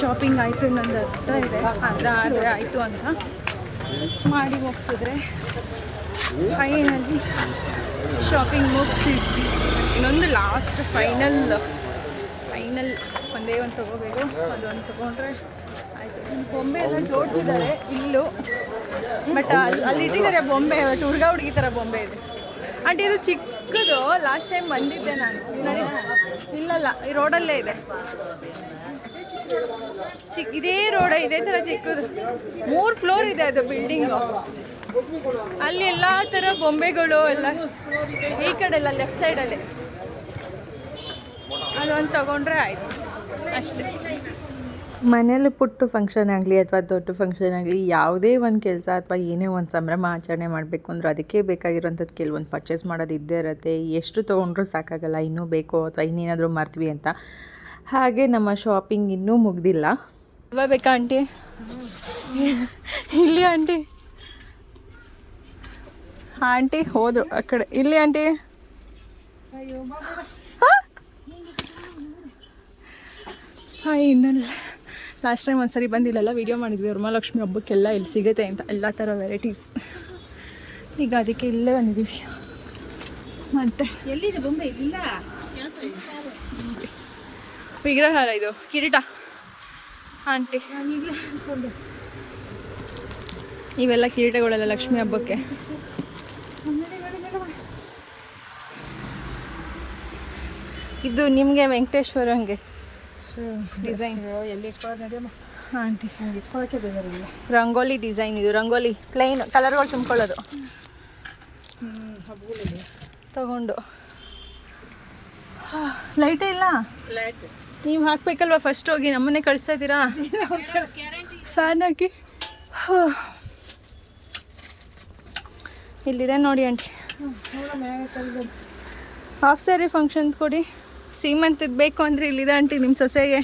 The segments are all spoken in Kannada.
ಶಾಪಿಂಗ್ ಆಯಿತು ಇನ್ನೊಂದು ಅರ್ಥ ಇದೆ. ಅರ್ಧ ಆದರೆ ಆಯಿತು ಅಂತ. ಮಾಡಿ ಮುಗಿಸಿದ್ರೆ ಫೈನಲಿ ಶಾಪಿಂಗ್ ಮುಗಿಸಿದ್ವಿ. ಇನ್ನೊಂದು ಲಾಸ್ಟ್ ಫೈನಲ್ ಫೈನಲ್ ಒಂದೇ ಒಂದು ತೊಗೋಬೇಕು. ಅದೊಂದು ತೊಗೊಂಡ್ರೆ ಆಯಿತು. ಬೊಂಬೆ ಎಲ್ಲ ಜೋಡಿಸಿದ್ದಾರೆ ಇಲ್ಲೂ. ಬಟ್ ಅಲ್ಲಿ ಅಲ್ಲಿ ಇಟ್ಟಿದ್ದಾರೆ ಬೊಂಬೆ. ಹುಡುಗ ಹುಡುಗಿ ಥರ ಬೊಂಬೆ ಇದೆ. ಆಂಟಿ ಇದು ಚಿಕ್ಕದು. ಲಾಸ್ಟ್ ಟೈಮ್ ಬಂದಿದ್ದೆ ನಾನು. ಇಲ್ಲಲ್ಲ ಈ ರೋಡಲ್ಲೇ ಇದೆ. ಚಿಕ್ಕ ಇದೇ ರೋಡ, ಇದೇ ತರ ಚಿಕ್ಕದು. ಮೂರು ಫ್ಲೋರ್ ಇದೆ ಅದು ಬಿಲ್ಡಿಂಗ್ ಅಲ್ಲಿ ಎಲ್ಲ ಥರ ಬೊಂಬೆಗಳು ಎಲ್ಲ. ಈ ಕಡೆ ಎಲ್ಲ ಲೆಫ್ಟ್ ಸೈಡಲ್ಲಿ ಅದೊಂದು ತಗೊಂಡ್ರೆ ಆಯ್ತು. ಅಷ್ಟೇ. ಮನೇಲಿ ಪುಟ್ಟು ಫಂಕ್ಷನ್ ಆಗಲಿ ಅಥವಾ ದೊಡ್ಡ ಫಂಕ್ಷನ್ ಆಗಲಿ ಯಾವುದೇ ಒಂದು ಕೆಲಸ ಅಥವಾ ಏನೇ ಒಂದು ಸಂಭ್ರಮ ಆಚರಣೆ ಮಾಡಬೇಕು ಅಂದ್ರೆ ಅದಕ್ಕೆ ಬೇಕಾಗಿರೋಂಥದ್ದು ಕೆಲವೊಂದು ಪರ್ಚೇಸ್ ಮಾಡೋದು ಇದ್ದೇ ಇರುತ್ತೆ. ಎಷ್ಟು ತೊಗೊಂಡ್ರೂ ಸಾಕಾಗಲ್ಲ, ಇನ್ನೂ ಬೇಕು ಅಥವಾ ಇನ್ನೇನಾದರೂ ಮಾಡ್ತೀವಿ ಅಂತ. ಹಾಗೆ ನಮ್ಮ ಶಾಪಿಂಗ್ ಇನ್ನೂ ಮುಗ್ದಿಲ್ಲ. ಬೇಕಾ ಆಂಟಿ ಇಲ್ಲಿ ಆಂಟಿ ಆಂಟಿ ಹೋದ್ರು ಆ ಕಡೆ. ಇಲ್ಲಿ ಆಂಟಿ ಹಾಂ? ಇನ್ನಲ್ಲ ಲಾಸ್ಟ್ ಟೈಮ್ ಒಂದ್ಸರಿ ಬಂದಿಲ್ಲಲ್ಲ ವಿಡಿಯೋ ಮಾಡಿದ್ವಿ. ವರಮಹಾಲಕ್ಷ್ಮಿ ಹಬ್ಬಕ್ಕೆಲ್ಲ ಇಲ್ಲಿ ಸಿಗುತ್ತೆ ಅಂತ. ಎಲ್ಲ ಥರ ವೆರೈಟೀಸ್ ಈಗ ಅದಕ್ಕೆ ಇಲ್ಲೇ ಬಂದಿದ್ದೀವಿ ಮತ್ತೆ? ಎಲ್ಲಿದೆ ಬೊಂಬೆ? ಇಲ್ಲ. ವಿಗ್ರಹ ಅಲ್ಲ ಇದು ಕಿರೀಟ ಆಂಟಿ ಇವೆಲ್ಲ ಕಿರೀಟಗಳೆಲ್ಲ ಲಕ್ಷ್ಮಿ ಹಬ್ಬಕ್ಕೆ. ಇದು ನಿಮಗೆ ವೆಂಕಟೇಶ್ವರಂಗೆ ಡಿಸೈನ್ ಎಲ್ಲಿ ಆಂಟಿ ಬೇಜಾರಿಲ್ಲ ರಂಗೋಲಿ ಡಿಸೈನ್ ಇದು. ರಂಗೋಲಿ ಪ್ಲೈನ್ ಕಲರ್ಗಳು ತುಂಬ್ಕೊಳ್ಳೋದು. ತಗೊಂಡು. ಲೈಟೇ ಇಲ್ಲ? ಲೈಟ್ ನೀವು ಹಾಕ್ಬೇಕಲ್ವಾ ಫಸ್ಟ್ ಹೋಗಿ? ನಮ್ಮನ್ನೇ ಕಳಿಸ್ತಾ ಇದ್ದೀರಾ? ಫ್ಯಾನ್ ಹಾಕಿ. ಇಲ್ಲಿದೆ ನೋಡಿ ಆಂಟಿ ಹಾಫ್ ಸ್ಯಾರಿ ಫಂಕ್ಷನ್ ಕೊಡಿ. ಸೀಮಂತದ್ದು ಬೇಕು ಅಂದರೆ ಇಲ್ಲಿದೆ ಆಂಟಿ ನಿಮ್ಮ ಸೊಸೆಗೆ.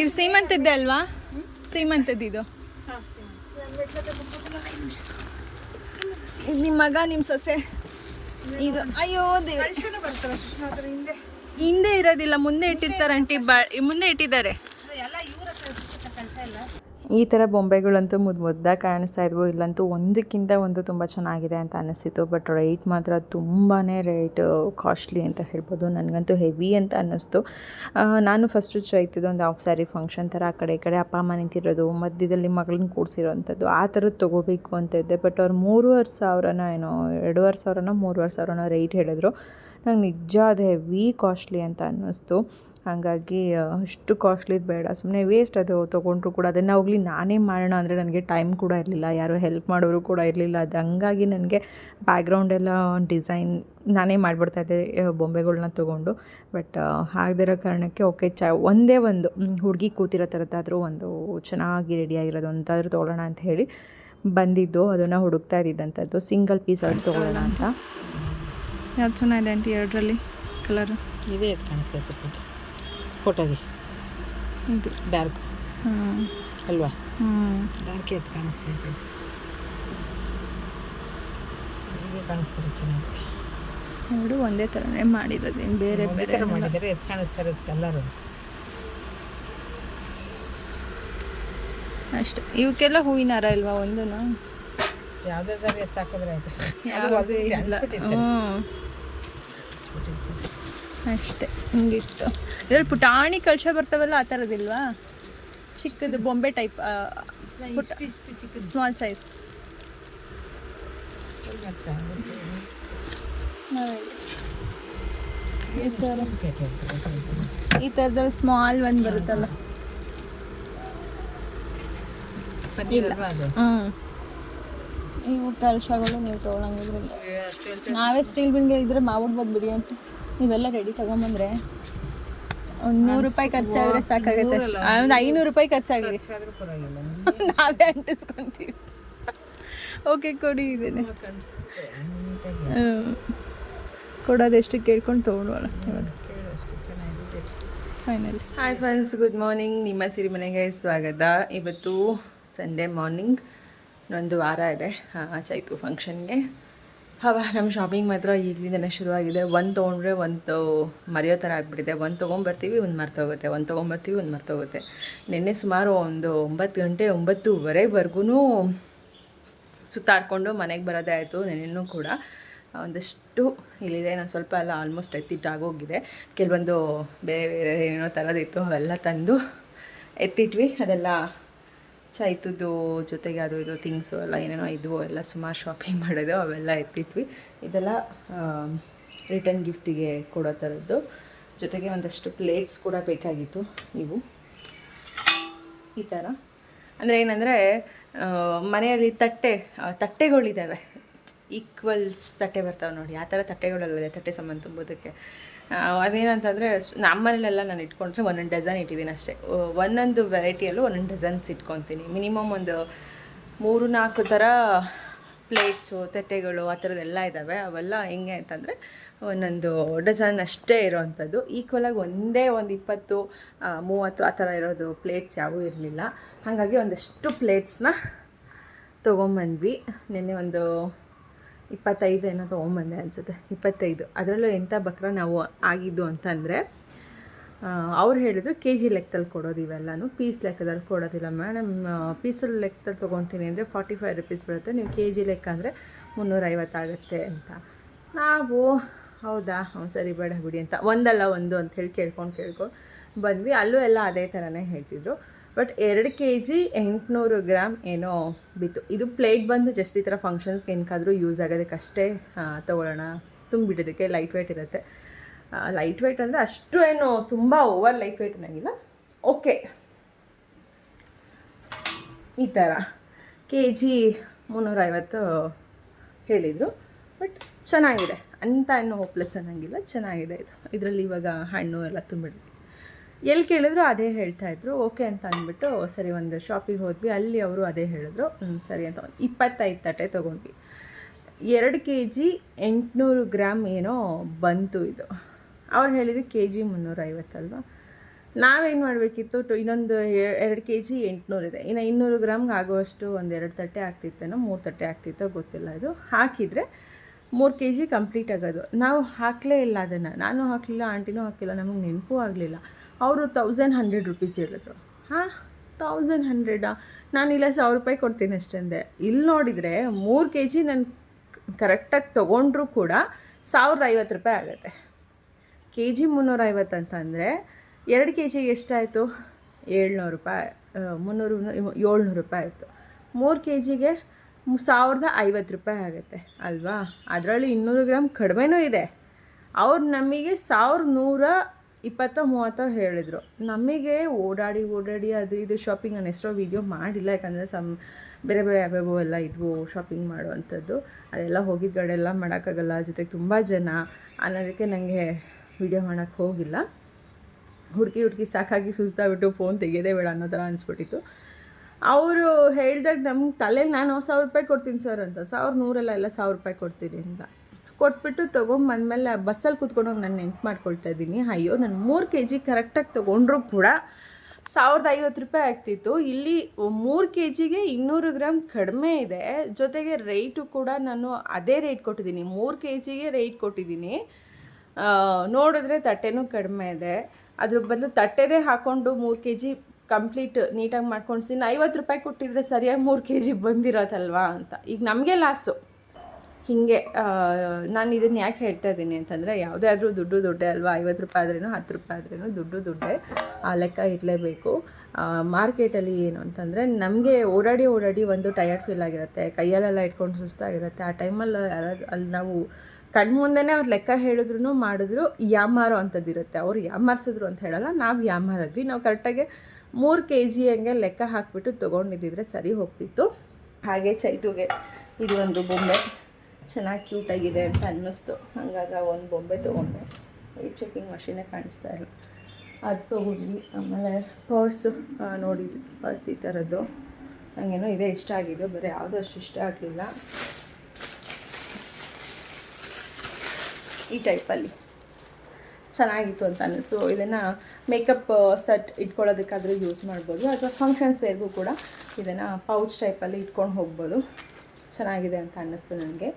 ಇದು ಸೀಮಂತದ್ದೇ ಅಲ್ವಾ? ಸೀಮಂತದ್ದು ಇದು. ನಿಮ್ಮ ಮಗ ನಿಮ್ಮ ಸೊಸೆ. ಇದು ಅಯ್ಯೋ ದೇವ್ರೆ. ಹಿಂದೆ ಇರೋದಿಲ್ಲ, ಮುಂದೆ ಇಟ್ಟಿರ್ತಾರೆ ಆಂಟಿ ಮುಂದೆ ಇಟ್ಟಿದ್ದಾರೆ. ಈ ಥರ ಬೊಂಬೆಗಳಂತೂ ಮುದ್ದು ಮುದ್ದಾಗಿ ಕಾಣಿಸ್ತಾ ಇದ್ವು. ಇಲ್ಲಂತೂ ಒಂದಕ್ಕಿಂತ ಒಂದು ತುಂಬ ಚೆನ್ನಾಗಿದೆ ಅಂತ ಅನ್ನಿಸ್ತಿತ್ತು. ಬಟ್ ರೇಟ್ ಮಾತ್ರ ತುಂಬಾ ರೇಟ್ ಕಾಸ್ಟ್ಲಿ ಅಂತ ಹೇಳ್ಬೋದು. ನನಗಂತೂ ಹೆವಿ ಅಂತ ಅನ್ನಿಸ್ತು. ನಾನು ಫಸ್ಟು ಚೈತಿದ್ದು ಒಂದು ಹಾಫ್ ಸ್ಯಾರಿ ಫಂಕ್ಷನ್ ಥರ ಆ ಕಡೆ ಈ ಕಡೆ ಅಪ್ಪ ಅಮ್ಮ ನಿಂತಿರೋದು, ಮಧ್ಯದಲ್ಲಿ ಮಗಳನ್ನ ಕೂಡಿಸಿರೋವಂಥದ್ದು ಆ ಥರದ್ದು ತೊಗೋಬೇಕು ಅಂತ ಇದ್ದೆ. ಬಟ್ ಅವ್ರು ಮೂರುವರೆ ಸಾವಿರನ ಏನೋ, ಎರಡೂವರೆ ಸಾವಿರನೋ, ಮೂರುವರೆ ಸಾವಿರನೋ ರೇಟ್ ಹೇಳಿದ್ರು. ನಂಗೆ ನಿಜ ಅದು ಹೆವಿ ಕಾಸ್ಟ್ಲಿ ಅಂತ ಅನ್ನಿಸ್ತು. ಹಾಗಾಗಿ ಅಷ್ಟು ಕಾಸ್ಟ್ಲಿದು ಬೇಡ. ಸುಮ್ಮನೆ ವೇಸ್ಟ್ ಅದು ತೊಗೊಂಡ್ರು ಕೂಡ ಅದನ್ನು ಹೋಗ್ಲಿ, ನಾನೇ ಮಾಡೋಣ ಅಂದರೆ ನನಗೆ ಟೈಮ್ ಕೂಡ ಇರಲಿಲ್ಲ. ಯಾರು ಹೆಲ್ಪ್ ಮಾಡೋರು ಕೂಡ ಇರಲಿಲ್ಲ. ಅದು ಹಂಗಾಗಿ ನನಗೆ ಬ್ಯಾಕ್ಗ್ರೌಂಡ್ ಎಲ್ಲ ಡಿಸೈನ್ ನಾನೇ ಮಾಡಿಬಿಡ್ತಾ ಇದ್ದೆ ಬೊಂಬೆಗಳನ್ನ ಬೊಂಬೆಗಳ್ನ ತೊಗೊಂಡು. ಬಟ್ ಆಗದಿರೋ ಕಾರಣಕ್ಕೆ ಓಕೆ ಚ, ಒಂದೇ ಒಂದು ಹುಡುಗಿ ಕೂತಿರೋ ಥರದ್ದಾದರೂ ಒಂದು ಚೆನ್ನಾಗಿ ರೆಡಿಯಾಗಿರೋದು ಅಂತಾದರೂ ತೊಗೊಳ್ಳೋಣ ಅಂತ ಹೇಳಿ ಬಂದಿದ್ದು. ಅದನ್ನು ಹುಡುಕ್ತಾ ಇದ್ದಿದ್ದಂಥದ್ದು ಸಿಂಗಲ್ ಪೀಸ್ ಅದು ತೊಗೊಳ್ಳೋಣ ಅಂತ. ಯಾವ್ದು ಚೆನ್ನಾಗಿದೆ ಆಂಟಿ ಎರಡರಲ್ಲಿ ಕಲರು? ಇವೇ ಎದ್ದು ಕಾಣಿಸ್ತೈತೆ ಫೋಟೋ ಫೋಟೋಗೆ. ಇದು. ಡಾರ್ಕ್ ಹ್ಞೂ ಅಲ್ವಾ? ಹ್ಞೂ ಡಾರ್ಕ್ ಎದ್ದು ಇದೆ? ಹೀಗೆ ಕಾಣಿಸ್ತಾರೆ ಚೆನ್ನಾಗಿ. ಎರಡು ಒಂದೇ ಥರನೇ ಮಾಡಿರೋದು ಏನು ಬೇರೆ ಬೇರೆ ಥರ ಮಾಡಿದರೆ ಎದ್ದು ಕಾಣಿಸ್ತಾರೆ ಕಲರು ಅಷ್ಟೇ. ಇವಕ್ಕೆಲ್ಲ ಹೂವಿನ ಹಾರ ಇಲ್ವಾ ಒಂದೂ ಯಾವುದೇ ಥರ ಎತ್ತಾಕಿದ್ರೆ ಆಯ್ತು ಹ್ಞೂ ಅಷ್ಟೇ ಹಿಂಗಿತ್ತು. ಇದ್ರಲ್ಲಿ ಪುಟಾಣಿ ಕಳಶ ಬರ್ತಾವಲ್ಲ ಆ ಥರದಿಲ್ವಾ ಚಿಕ್ಕದು ಬೊಂಬೆ ಟೈಪ್ ಇಷ್ಟು ಚಿಕ್ಕ ಸ್ಮಾಲ್ ಸೈಜ್. ಈ ಥರ ಈ ಥರದಲ್ಲಿ ಸ್ಮಾಲ್ ಒಂದು ಬರುತ್ತಲ್ಲ. ಇಲ್ಲ. ಅದು? ಹ್ಞೂ ಇವು ಕಳ್ಸಗಳು ನೀವು ತೊಗೊಳಂಗಿದ್ರೆ ನಾವೇ ಸ್ಟೀಲ್ ಬಿಂಗೆ ಇದ್ರೆ ಮಾಡ್ಬೋದು ಬಿಡಿ ಅಂತ ನೀವೆಲ್ಲ ರೆಡಿ ತಗೊಂಬಂದ್ರೆ ಒಂದು ನೂರು ರೂಪಾಯಿ ಖರ್ಚಾದ್ರೆ ಸಾಕಾಗುತ್ತೆ. ಒಂದು ಐನೂರು ರೂಪಾಯಿ ಖರ್ಚಾಗಲಿ. ನಾವೇ ಅಂಟಿಸ್ಕೊಂತೀವಿ. ಓಕೆ ಕೊಡಿ ಇದೇನೆ ಕೊಡೋದು ಎಷ್ಟು ಕೇಳ್ಕೊಂಡು ತೊಗೊಂಡೋಣ ಇವಾಗ. ಚೆನ್ನಾಗಿದೆ. Finally hi friends good morning ನಿಮ್ಮ ಸಿರಿಮನೆಗೆ ಸ್ವಾಗತ. ಇವತ್ತು ಸಂಡೇ ಮಾರ್ನಿಂಗ್ ಒಂದು ವಾರ ಇದೆ. ಚೈತು ಫಂಕ್ಷನ್ಗೆ ಹವ ನಮ್ಮ ಶಾಪಿಂಗ್ ಮಾತ್ರ ಈಗಲಿಂದನೇ ಶುರುವಾಗಿದೆ. ಒಂದು ತೊಗೊಂಡ್ರೆ ಒಂದು ಮರೆಯೋ ಥರ ಆಗಿಬಿಟ್ಟಿದೆ. ಒಂದು ತೊಗೊಂಬರ್ತೀವಿ, ಒಂದು ಮರ್ತೋಗುತ್ತೆ ಒಂದು ತೊಗೊಂಬರ್ತೀವಿ, ಒಂದು ಮರ್ತೋಗುತ್ತೆ ನಿನ್ನೆ ಸುಮಾರು ಒಂದು ಒಂಬತ್ತು ಗಂಟೆ ಒಂಬತ್ತುವರೆವರೆಗೂ ಸುತ್ತಾಡಿಕೊಂಡು ಮನೆಗೆ ಬರೋದೇ ಆಯಿತು. ನೆನ್ನೆನೂ ಕೂಡ ಒಂದಷ್ಟು ಇಲ್ಲಿದೆ. ನಾನು ಸ್ವಲ್ಪ ಎಲ್ಲ ಆಲ್ಮೋಸ್ಟ್ ಎತ್ತಿಟ್ಟಾಗೋಗಿದೆ ಕೆಲವೊಂದು ಬೇರೆ ಬೇರೆ ಏನೋ ಥರದಿತ್ತು ಅವೆಲ್ಲ ತಂದು ಎತ್ತಿಟ್ವಿ. ಅದೆಲ್ಲ ಚೈತದ್ದು ಜೊತೆಗೆ ಅದು ಇದು ಥಿಂಗ್ಸು ಎಲ್ಲ ಏನೇನೋ ಇದ್ವು ಎಲ್ಲ ಸುಮಾರು ಶಾಪಿಂಗ್ ಮಾಡೋದು, ಅವೆಲ್ಲ ಎತ್ತಿಟ್ವಿ ಇದೆಲ್ಲ ರಿಟರ್ನ್ ಗಿಫ್ಟಿಗೆ ಕೊಡೋ ಥರದ್ದು ಜೊತೆಗೆ ಒಂದಷ್ಟು ಪ್ಲೇಟ್ಸ್ ಕೂಡ ಬೇಕಾಗಿತ್ತು ಇವು. ಈ ಥರ ಅಂದರೆ ಏನಂದರೆ ಮನೆಯಲ್ಲಿ ತಟ್ಟೆ ತಟ್ಟೆಗಳಿದ್ದಾವೆ ಈಕ್ವಲ್ಸ್ ತಟ್ಟೆ ಬರ್ತಾವೆ ನೋಡಿ, ಆ ಥರ ತಟ್ಟೆಗಳೆಲ್ಲ ತಟ್ಟೆ ಸಾಮಾನು ತುಂಬೋದಕ್ಕೆ. ಅದೇನಂತಂದರೆ ನಮ್ಮನೇಲೆಲ್ಲ ನಮ್ಮ ಮನೇಲೆಲ್ಲ ನಾನು ಇಟ್ಕೊಂಡ್ರೆ ಒಂದೊಂದು ಡಜನ್ ಇಟ್ಟಿದ್ದೀನಿ ಅಷ್ಟೇ. ಒಂದೊಂದು ವೆರೈಟಿಯಲ್ಲೂ ಒಂದೊಂದು ಡಜನ್ಸ್ ಇಟ್ಕೊತೀನಿ. ಮಿನಿಮಮ್ ಒಂದು ಮೂರು ನಾಲ್ಕು ಥರ ಪ್ಲೇಟ್ಸು ತಟ್ಟೆಗಳು ಆ ಥರದ್ದೆಲ್ಲ ಇದ್ದಾವೆ ಅವೆಲ್ಲ ಹೆಂಗೆ ಅಂತಂದರೆ ಒಂದೊಂದು ಡಜನ್ ಅಷ್ಟೇ ಇರೋವಂಥದ್ದು ಈಕ್ವಲಾಗಿ ಒಂದೇ ಒಂದು ಇಪ್ಪತ್ತು ಮೂವತ್ತು ಆ ಥರ ಇರೋದು ಪ್ಲೇಟ್ಸ್ ಯಾವೂ ಇರಲಿಲ್ಲ. ಹಾಗಾಗಿ ಒಂದಷ್ಟು ಪ್ಲೇಟ್ಸ್ನ ತೊಗೊಂಬಂದ್ವಿ. ನಿನ್ನೆ ಒಂದು ಇಪ್ಪತ್ತೈದು ಏನೋ ತೊಗೊಂಬಂದೆ ಅನಿಸುತ್ತೆ. ಇಪ್ಪತ್ತೈದು. ಅದರಲ್ಲೂ ಎಂಥ ಬಕ್ರ ನಾವು ಆಗಿದ್ದು ಅಂತಂದರೆ ಅವ್ರು ಹೇಳಿದ್ರು ಕೆ ಜಿ ಲೆಕ್ಕದಲ್ಲಿ ಕೊಡೋದು ಇವೆಲ್ಲನೂ. ಪೀಸ್ ಲೆಕ್ಕದಲ್ಲಿ ಕೊಡೋದಿಲ್ಲ. ಮೇಡಮ್ ಪೀಸಲ್ಲಿ ಲೆಕ್ಕದಲ್ಲಿ ತೊಗೊತೀನಿ ಅಂದರೆ ಫಾರ್ಟಿ ಫೈವ್ ರುಪೀಸ್ ಬರುತ್ತೆ. ನೀವು ಕೆ ಜಿ ಲೆಕ್ಕ ಅಂದರೆ ಮುನ್ನೂರೈವತ್ತಾಗುತ್ತೆ ಅಂತ. ನಾವು, ಹೌದಾ? ಹ್ಞೂ ಸರಿ, ಬೇಡ ಬಿಡಿ ಅಂತ. ಒಂದಲ್ಲ ಒಂದು ಅಂತ ಹೇಳಿ ಕೇಳ್ಕೊಂಡು ಕೇಳ್ಕೊಂಡು ಬಂದ್ವಿ. ಅಲ್ಲೂ ಎಲ್ಲ ಅದೇ ಥರನೇ ಹೇಳ್ತಿದ್ರು. ಬಟ್ ಎರಡು ಕೆ ಜಿ ಎಂಟುನೂರು ಗ್ರಾಮ್ ಏನೋ ಬಿತ್ತು. ಇದು ಪ್ಲೇಟ್ ಬಂದು ಜಸ್ಟ್ ಈ ಥರ ಫಂಕ್ಷನ್ಸ್ಗೆ ಏನಕ್ಕಾದರೂ ಯೂಸ್ ಆಗೋದಕ್ಕಷ್ಟೇ ತಗೊಳ್ಳೋಣ. ತುಂಬಿಡೋದಕ್ಕೆ ಲೈಟ್ ವೆಯ್ಟ್ ಇರುತ್ತೆ. ಲೈಟ್ ವೆಯ್ಟ್ ಅಂದರೆ ಅಷ್ಟು ಏನು, ತುಂಬ ಓವರ್ ಲೈಟ್ ವೆಯ್ಟ್ ಅನ್ನೋಂಗಿಲ್ಲ. ಓಕೆ ಈ ಥರ ಕೆ ಜಿ ಮುನ್ನೂರೈವತ್ತು ಹೇಳಿದರು. ಬಟ್ ಚೆನ್ನಾಗಿದೆ. ಅಂತ ಏನು ಪ್ಲಸ್ ಅನ್ನೋಂಗಿಲ್ಲ. ಚೆನ್ನಾಗಿದೆ ಇದು. ಇದರಲ್ಲಿ ಇವಾಗ ಹಣ್ಣು ಎಲ್ಲ ತುಂಬಿಡಿ ಎಲ್ಲಿ ಕೇಳಿದ್ರು ಅದೇ ಹೇಳ್ತಾ ಇದ್ರು. ಓಕೆ ಅಂತ ಅಂದ್ಬಿಟ್ಟು ಸರಿ, ಒಂದು ಶಾಪಿಗೆ ಹೋದ್ವಿ. ಅಲ್ಲಿ ಅವರು ಅದೇ ಹೇಳಿದ್ರು. ಸರಿ ಅಂತ ಒಂದು ಇಪ್ಪತ್ತೈದು ತಟ್ಟೆ ತೊಗೊಂಡ್ವಿ. ಎರಡು ಕೆ ಜಿ ಎಂಟುನೂರು ಗ್ರಾಮ್ ಏನೋ ಬಂತು ಇದು. ಅವ್ರು ಹೇಳಿದ್ದು ಕೆ ಜಿ ಮುನ್ನೂರೈವತ್ತಲ್ವ ನಾವೇನು ಮಾಡಬೇಕಿತ್ತು? ಟು, ಇನ್ನೊಂದು ಎರಡು ಕೆ ಜಿ ಎಂಟುನೂರಿದೆ ಇನ್ನು ಇನ್ನೂರು ಗ್ರಾಮ್ಗೆ ಆಗುವಷ್ಟು ಒಂದು ಎರಡು ತಟ್ಟೆ ಆಗ್ತಿತ್ತೇನೋ ಮೂರು ತಟ್ಟೆ ಆಗ್ತಿತ್ತೋ ಗೊತ್ತಿಲ್ಲ ಇದು ಹಾಕಿದರೆ ಮೂರು ಕೆ ಜಿ ಕಂಪ್ಲೀಟ್ ಆಗೋದು. ನಾವು ಹಾಕಲೇ ಇಲ್ಲ ಅದನ್ನು. ನಾನು ಹಾಕಲಿಲ್ಲ, ಆಂಟಿನೂ ಹಾಕಿಲ್ಲ ನಮಗೆ ನೆನಪು ಆಗಲಿಲ್ಲ. ಅವರು ತೌಸಂಡ್ ಹಂಡ್ರೆಡ್ ರುಪೀಸ್ ಹೇಳಿದ್ರು. ಹಾಂ ತೌಸಂಡ್ ಹಂಡ್ರೆಡಾ ನಾನಿಲ್ಲ ಸಾವಿರ ರೂಪಾಯಿ ಕೊಡ್ತೀನಿ ಅಷ್ಟಂದೆ. ಇಲ್ಲಿ ನೋಡಿದರೆ ಮೂರು ಕೆ ಜಿ ನಾನು ಕರೆಕ್ಟಾಗಿ ತೊಗೊಂಡ್ರೂ ಕೂಡ ಸಾವಿರದ ಐವತ್ತು ರೂಪಾಯಿ ಆಗುತ್ತೆ. ಕೆ ಜಿ ಮುನ್ನೂರೈವತ್ತು ಅಂತಂದರೆ ಎರಡು ಕೆ ಜಿಗೆ ಎಷ್ಟಾಯಿತು? ಏಳ್ನೂರು ರೂಪಾಯಿ ಮುನ್ನೂರು, ಏಳ್ನೂರು ರೂಪಾಯಿ ಆಯಿತು. ಮೂರು ಕೆ ಜಿಗೆ ಸಾವಿರದ ಐವತ್ತು ರೂಪಾಯಿ ಆಗುತ್ತೆ, ಅಲ್ವಾ? ಅದರಲ್ಲಿ ಇನ್ನೂರು ಗ್ರಾಮ್ ಕಡಿಮೆನೂ ಇದೆ. ಅವ್ರು ನಮಗೆ ಸಾವಿರದ ನೂರ ಇಪ್ಪತ್ತೋ ಮೂವತ್ತೋ ಹೇಳಿದರು. ನಮಗೆ ಓಡಾಡಿ ಓಡಾಡಿ ಅದು ಇದು ಶಾಪಿಂಗ್ ನಾನು ಎಷ್ಟೋ ವೀಡಿಯೋ ಮಾಡಿಲ್ಲ. ಯಾಕಂದರೆ ಸಮ್, ಬೇರೆ ಬೇರೆ ಯಾವ್ಯಾವೋ ಎಲ್ಲ ಇದ್ವು ಶಾಪಿಂಗ್ ಮಾಡುವಂಥದ್ದು. ಅದೆಲ್ಲ ಹೋಗಿದ್ದ ಕಡೆ ಎಲ್ಲ ಮಾಡೋಕ್ಕಾಗಲ್ಲ. ಜೊತೆಗೆ ತುಂಬ ಜನ ಅನ್ನೋದಕ್ಕೆ ನನಗೆ ವಿಡಿಯೋ ಮಾಡೋಕ್ಕೆ ಹೋಗಿಲ್ಲ. ಹುಡುಕಿ ಹುಡುಕಿ ಸಾಕಾಗಿ ಸುಸ್ತಾಗ್ಬಿಟ್ಟು ಫೋನ್ ತೆಗೆಯೋದೇ ಬೇಡ ಅನ್ನೋ ಥರ ಅನಿಸ್ಬಿಟ್ಟಿತ್ತು. ಅವರು ಹೇಳಿದಾಗ ನಮ್ಗೆ ತಲೆಗೆ ನಾನು ಸಾವಿರ ರೂಪಾಯಿ ಕೊಡ್ತೀನಿ ಸರ್ ಅಂತ. ಸಾವಿರ ನೂರೆಲ್ಲ ಎಲ್ಲ ಸಾವಿರ ರೂಪಾಯಿ ಕೊಡ್ತೀನಿ ಅಂತ. ಕೊಟ್ಬಿಟ್ಟು ತೊಗೊಂಬಂದ್ಮೇಲೆ ಬಸ್ಸಲ್ಲಿ ಕೂತ್ಕೊಂಡು ನಾನು ನೆನ್ಪು ಮಾಡ್ಕೊಳ್ತಾ ಇದ್ದೀನಿ. ಅಯ್ಯೋ, ನಾನು ಮೂರು ಕೆ ಜಿ ಕರೆಕ್ಟಾಗಿ ತೊಗೊಂಡ್ರೂ ಕೂಡ ಸಾವಿರದ ಐವತ್ತು ರೂಪಾಯಿ ಆಗ್ತಿತ್ತು. ಇಲ್ಲಿ ಮೂರು ಕೆ ಜಿಗೆ ಇನ್ನೂರು ಗ್ರಾಮ್ ಕಡಿಮೆ ಇದೆ. ಜೊತೆಗೆ ರೇಟು ಕೂಡ ನಾನು ಅದೇ ರೇಟ್ ಕೊಟ್ಟಿದ್ದೀನಿ. ಮೂರು ಕೆ ಜಿಗೆ ರೇಟ್ ಕೊಟ್ಟಿದ್ದೀನಿ ನೋಡಿದ್ರೆ ತಟ್ಟೆನೂ ಕಡಿಮೆ ಇದೆ. ಅದ್ರ ಬದಲು ತಟ್ಟೆದೇ ಹಾಕ್ಕೊಂಡು ಮೂರು ಕೆ ಜಿ ಕಂಪ್ಲೀಟ್ ನೀಟಾಗಿ ಮಾಡ್ಕೊಂಡು ಇನ್ನು ಐವತ್ತು ರೂಪಾಯಿ ಕೊಟ್ಟಿದ್ರೆ ಸರಿಯಾಗಿ ಮೂರು ಕೆ ಜಿ ಬಂದಿರೋದಲ್ವಾ ಅಂತ. ಈಗ ನಮಗೆ ಲಾಸು ಹೀಗೆ ನಾನು ಇದನ್ನು ಯಾಕೆ ಹೇಳ್ತಾ ಇದ್ದೀನಿ ಅಂತಂದರೆ, ಯಾವುದೇ ಆದರೂ ದುಡ್ಡು ದುಡ್ಡೇ ಅಲ್ವಾ? ಐವತ್ತು ರೂಪಾಯಿ ಆದ್ರೂ ಹತ್ತು ರೂಪಾಯಿ ಆದ್ರೂ ದುಡ್ಡು ದುಡ್ಡೇ ಆ ಲೆಕ್ಕ ಇರಲೇಬೇಕು. ಮಾರ್ಕೆಟಲ್ಲಿ ಏನು ಅಂತಂದರೆ, ನಮಗೆ ಓಡಾಡಿ ಓಡಾಡಿ ಒಂದು ಟಯರ್ಡ್ ಫೀಲ್ ಆಗಿರುತ್ತೆ, ಕೈಯಲ್ಲೆಲ್ಲ ಇಟ್ಕೊಂಡು ಸುಸ್ತಾಗಿರುತ್ತೆ. ಆ ಟೈಮಲ್ಲಿ ಯಾರಾದ್ರು ಅಲ್ಲಿ ನಾವು ಕಣ್ಮುಂದೆನೇ ಅವ್ರು ಲೆಕ್ಕ ಹೇಳಿದ್ರು ಮಾಡಿದ್ರು ಯಾಮಾರೋ ಅಂಥದ್ದು ಇರುತ್ತೆ. ಅವ್ರು ಯಾಮಾರಿಸಿದ್ರು ಅಂತ ಹೇಳಲ್ಲ, ನಾವು ಯಾಮಾರಿದ್ವಿ ನಾವು ಕರೆಕ್ಟಾಗಿ ಮೂರು ಕೆ ಜಿ ಹಂಗೆ ಲೆಕ್ಕ ಹಾಕಿಬಿಟ್ಟು ತೊಗೊಂಡಿದ್ದಿದ್ರೆ ಸರಿ ಹೋಗ್ತಿತ್ತು. ಹಾಗೆ ಚೈತುಗೆ, ಇದು ಒಂದು ಬೊಂಬೆ. ಚೆನ್ನಾಗಿ ಕ್ಯೂಟಾಗಿದೆ ಅಂತ ಅನ್ನಿಸ್ತು. ಹಾಗಾಗಿ ಒಂದು ಬೊಂಬೆ ತೊಗೊಂಡೆ. ವೈಟ್ ಚೆಕಿಂಗ್ ಮಷೀನೇ ಕಾಣಿಸ್ತಾ ಇಲ್ಲ. ಅದು ತೊಗೊಂಡ್ವಿ. ಆಮೇಲೆ ಪರ್ಸು ನೋಡಿದ್ವಿ ಪರ್ಸ್ ಈ ಥರದ್ದು ನನಗೇನೋ ಇದೇ, ಇಷ್ಟ ಆಗಿದೆ ಬರೀ ಯಾವುದೂ ಅಷ್ಟು ಇಷ್ಟ ಆಗಲಿಲ್ಲ. ಈ ಟೈಪಲ್ಲಿ ಚೆನ್ನಾಗಿತ್ತು ಅಂತ ಅನ್ನಿಸ್ತು. ಇದನ್ನು ಮೇಕಪ್ ಸೆಟ್ ಇಟ್ಕೊಳ್ಳೋದಕ್ಕಾದರೂ ಯೂಸ್ ಮಾಡ್ಬೋದು. ಅಥವಾ ಫಂಕ್ಷನ್ಸ್ ವೇರ್ಗೂ ಕೂಡ ಇದನ್ನು ಪೌಚ್ ಟೈಪಲ್ಲಿ ಇಟ್ಕೊಂಡು ಹೋಗ್ಬೋದು. ಚೆನ್ನಾಗಿದೆ ಅಂತ ಅನ್ನಿಸ್ತು ನನಗೆ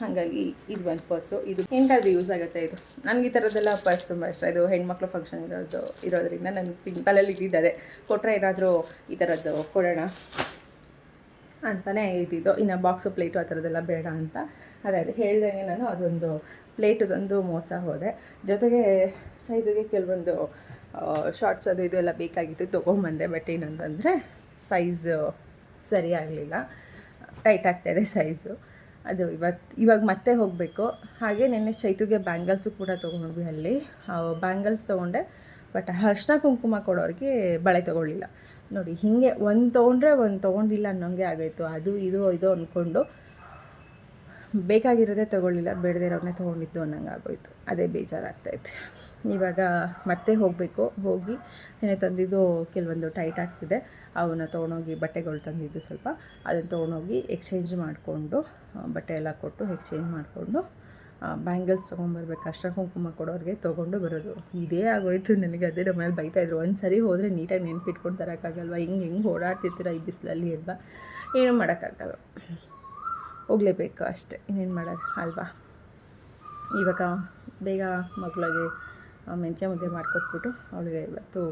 ಹಾಗಾಗಿ ಇದು ಒಂದು ಪರ್ಸು ಇದು ಹೆಂಗಾದ್ರೂ ಯೂಸ್ ಆಗುತ್ತೆ ಇದು. ನನಗೆ ಈ ಥರದ್ದೆಲ್ಲ ಪರ್ಸ್ ತುಂಬ ಇಷ್ಟ. ಇದು ಹೆಣ್ಮಕ್ಳು ಫಂಕ್ಷನ್ ಇರೋದು, ಇರೋದ್ರಿಂದ ನನ್ನ ಪಿಂಪಲಲ್ಲಿ ಇದ್ದಿದ್ದಾರೆ ಕೊಟ್ಟರೆ ಏನಾದರೂ ಈ ಥರದ್ದು ಕೊಡೋಣ ಅಂತಲೇ ಇದ್ದಿದ್ದು. ಇನ್ನು ಬಾಕ್ಸು ಪ್ಲೇಟು ಆ ಥರದ್ದೆಲ್ಲ ಬೇಡ ಅಂತ. ಅದೇ, ಅದು ಹೇಳ್ದಂಗೆ ನಾನು ಅದೊಂದು ಪ್ಲೇಟದೊಂದು ಮೋಸ ಹೋದೆ. ಜೊತೆಗೆ ಸೈದಿಗೆ ಕೆಲವೊಂದು ಶಾರ್ಟ್ಸ್ ಅದು ಇದು ಎಲ್ಲ ಬೇಕಾಗಿತ್ತು ತೊಗೊಂಬಂದೆ ಬಟ್ ಏನಂತಂದರೆ ಸೈಜು ಸರಿ ಆಗಲಿಲ್ಲ ಟೈಟ್ ಆಗ್ತಾಯಿದೆ ಸೈಜು ಅದು ಇವತ್ತು ಇವಾಗ ಮತ್ತೆ ಹೋಗಬೇಕು. ಹಾಗೆ ನಿನ್ನೆ ಚೈತುಗೆ ಬ್ಯಾಂಗಲ್ಸು ಕೂಡ ತೊಗೊಂಡ್ವಿ ಅಲ್ಲಿ. ಬ್ಯಾಂಗಲ್ಸ್ ತೊಗೊಂಡೆ, ಬಟ್ ಅರ್ಶಿನ ಕುಂಕುಮ ಕೊಡೋರಿಗೆ ಬಳೆ ತೊಗೊಳ್ಳಿಲ್ಲ. ನೋಡಿ, ಹೀಗೆ ಒಂದು ತೊಗೊಂಡ್ರೆ ಒಂದು ತೊಗೊಂಡಿಲ್ಲ ಅನ್ನೋಂಗೆ ಆಗೋಯ್ತು. ಅದು, ಇದು ಇದು ಅಂದ್ಕೊಂಡು ಬೇಕಾಗಿರೋದೇ ತೊಗೊಳ್ಳಿಲ್ಲ ಬೇಡದೇ ಇರೋದನ್ನೇ ತೊಗೊಂಡಿದ್ದು ಅನ್ನಂಗೆ ಆಗೋಯ್ತು. ಅದೇ ಬೇಜಾರಾಗ್ತೈತೆ. ಇವಾಗ ಮತ್ತೆ ಹೋಗಬೇಕು. ಹೋಗಿ ನೆನೆ ತಂದಿದ್ದು ಕೆಲವೊಂದು ಟೈಟ್ ಆಗ್ತಿದೆ. ಅವನ್ನ ತೊಗೊಂಡೋಗಿ ಬಟ್ಟೆಗಳು ತಂದಿದ್ದು ಸ್ವಲ್ಪ. ಅದನ್ನು ತೊಗೊಂಡೋಗಿ ಎಕ್ಸ್ಚೇಂಜ್ ಮಾಡಿಕೊಂಡು ಬಟ್ಟೆ ಎಲ್ಲ ಕೊಟ್ಟು ಎಕ್ಸ್ಚೇಂಜ್ ಮಾಡಿಕೊಂಡು ಬ್ಯಾಂಗಲ್ಸ್ ತೊಗೊಂಬರ್ಬೇಕು ಅಷ್ಟ ಕುಂಕುಮ ಕೊಡೋರಿಗೆ ತೊಗೊಂಡು ಬರೋದು. ಇದೇ ಆಗೋಯ್ತು ನನಗೆ. ಅದೇ ನಮ್ಮ ಬೈತಾ ಬೈತಾಯಿದ್ರು ಒಂದು ಸರಿ ಹೋದರೆ ನೀಟಾಗಿ ನೆನ್ಪಿಟ್ಕೊಂಡು ತರೋಕ್ಕಾಗಲ್ವ? ಹಿಂಗೆ ಹೆಂಗೆ ಓಡಾಡ್ತಿರ್ತೀರ ಈ ಬಿಸಿಲಲ್ಲಿ ಅಂತ. ಏನೂ ಮಾಡೋಕ್ಕಾಗಲ್ಲ. ಹೋಗಲೇಬೇಕು ಅಷ್ಟೇ. ಇನ್ನೇನು ಮಾಡೋದು ಅಲ್ವಾ? ಇವಾಗ ಬೇಗ ಮಗಳಿಗೆ ಮೆಂತ್ಯ ಮುದ್ದೆ ಮಾಡ್ಕೊಟ್ಬಿಟ್ಟು ಅವಳಿಗೆ ಇವತ್ತು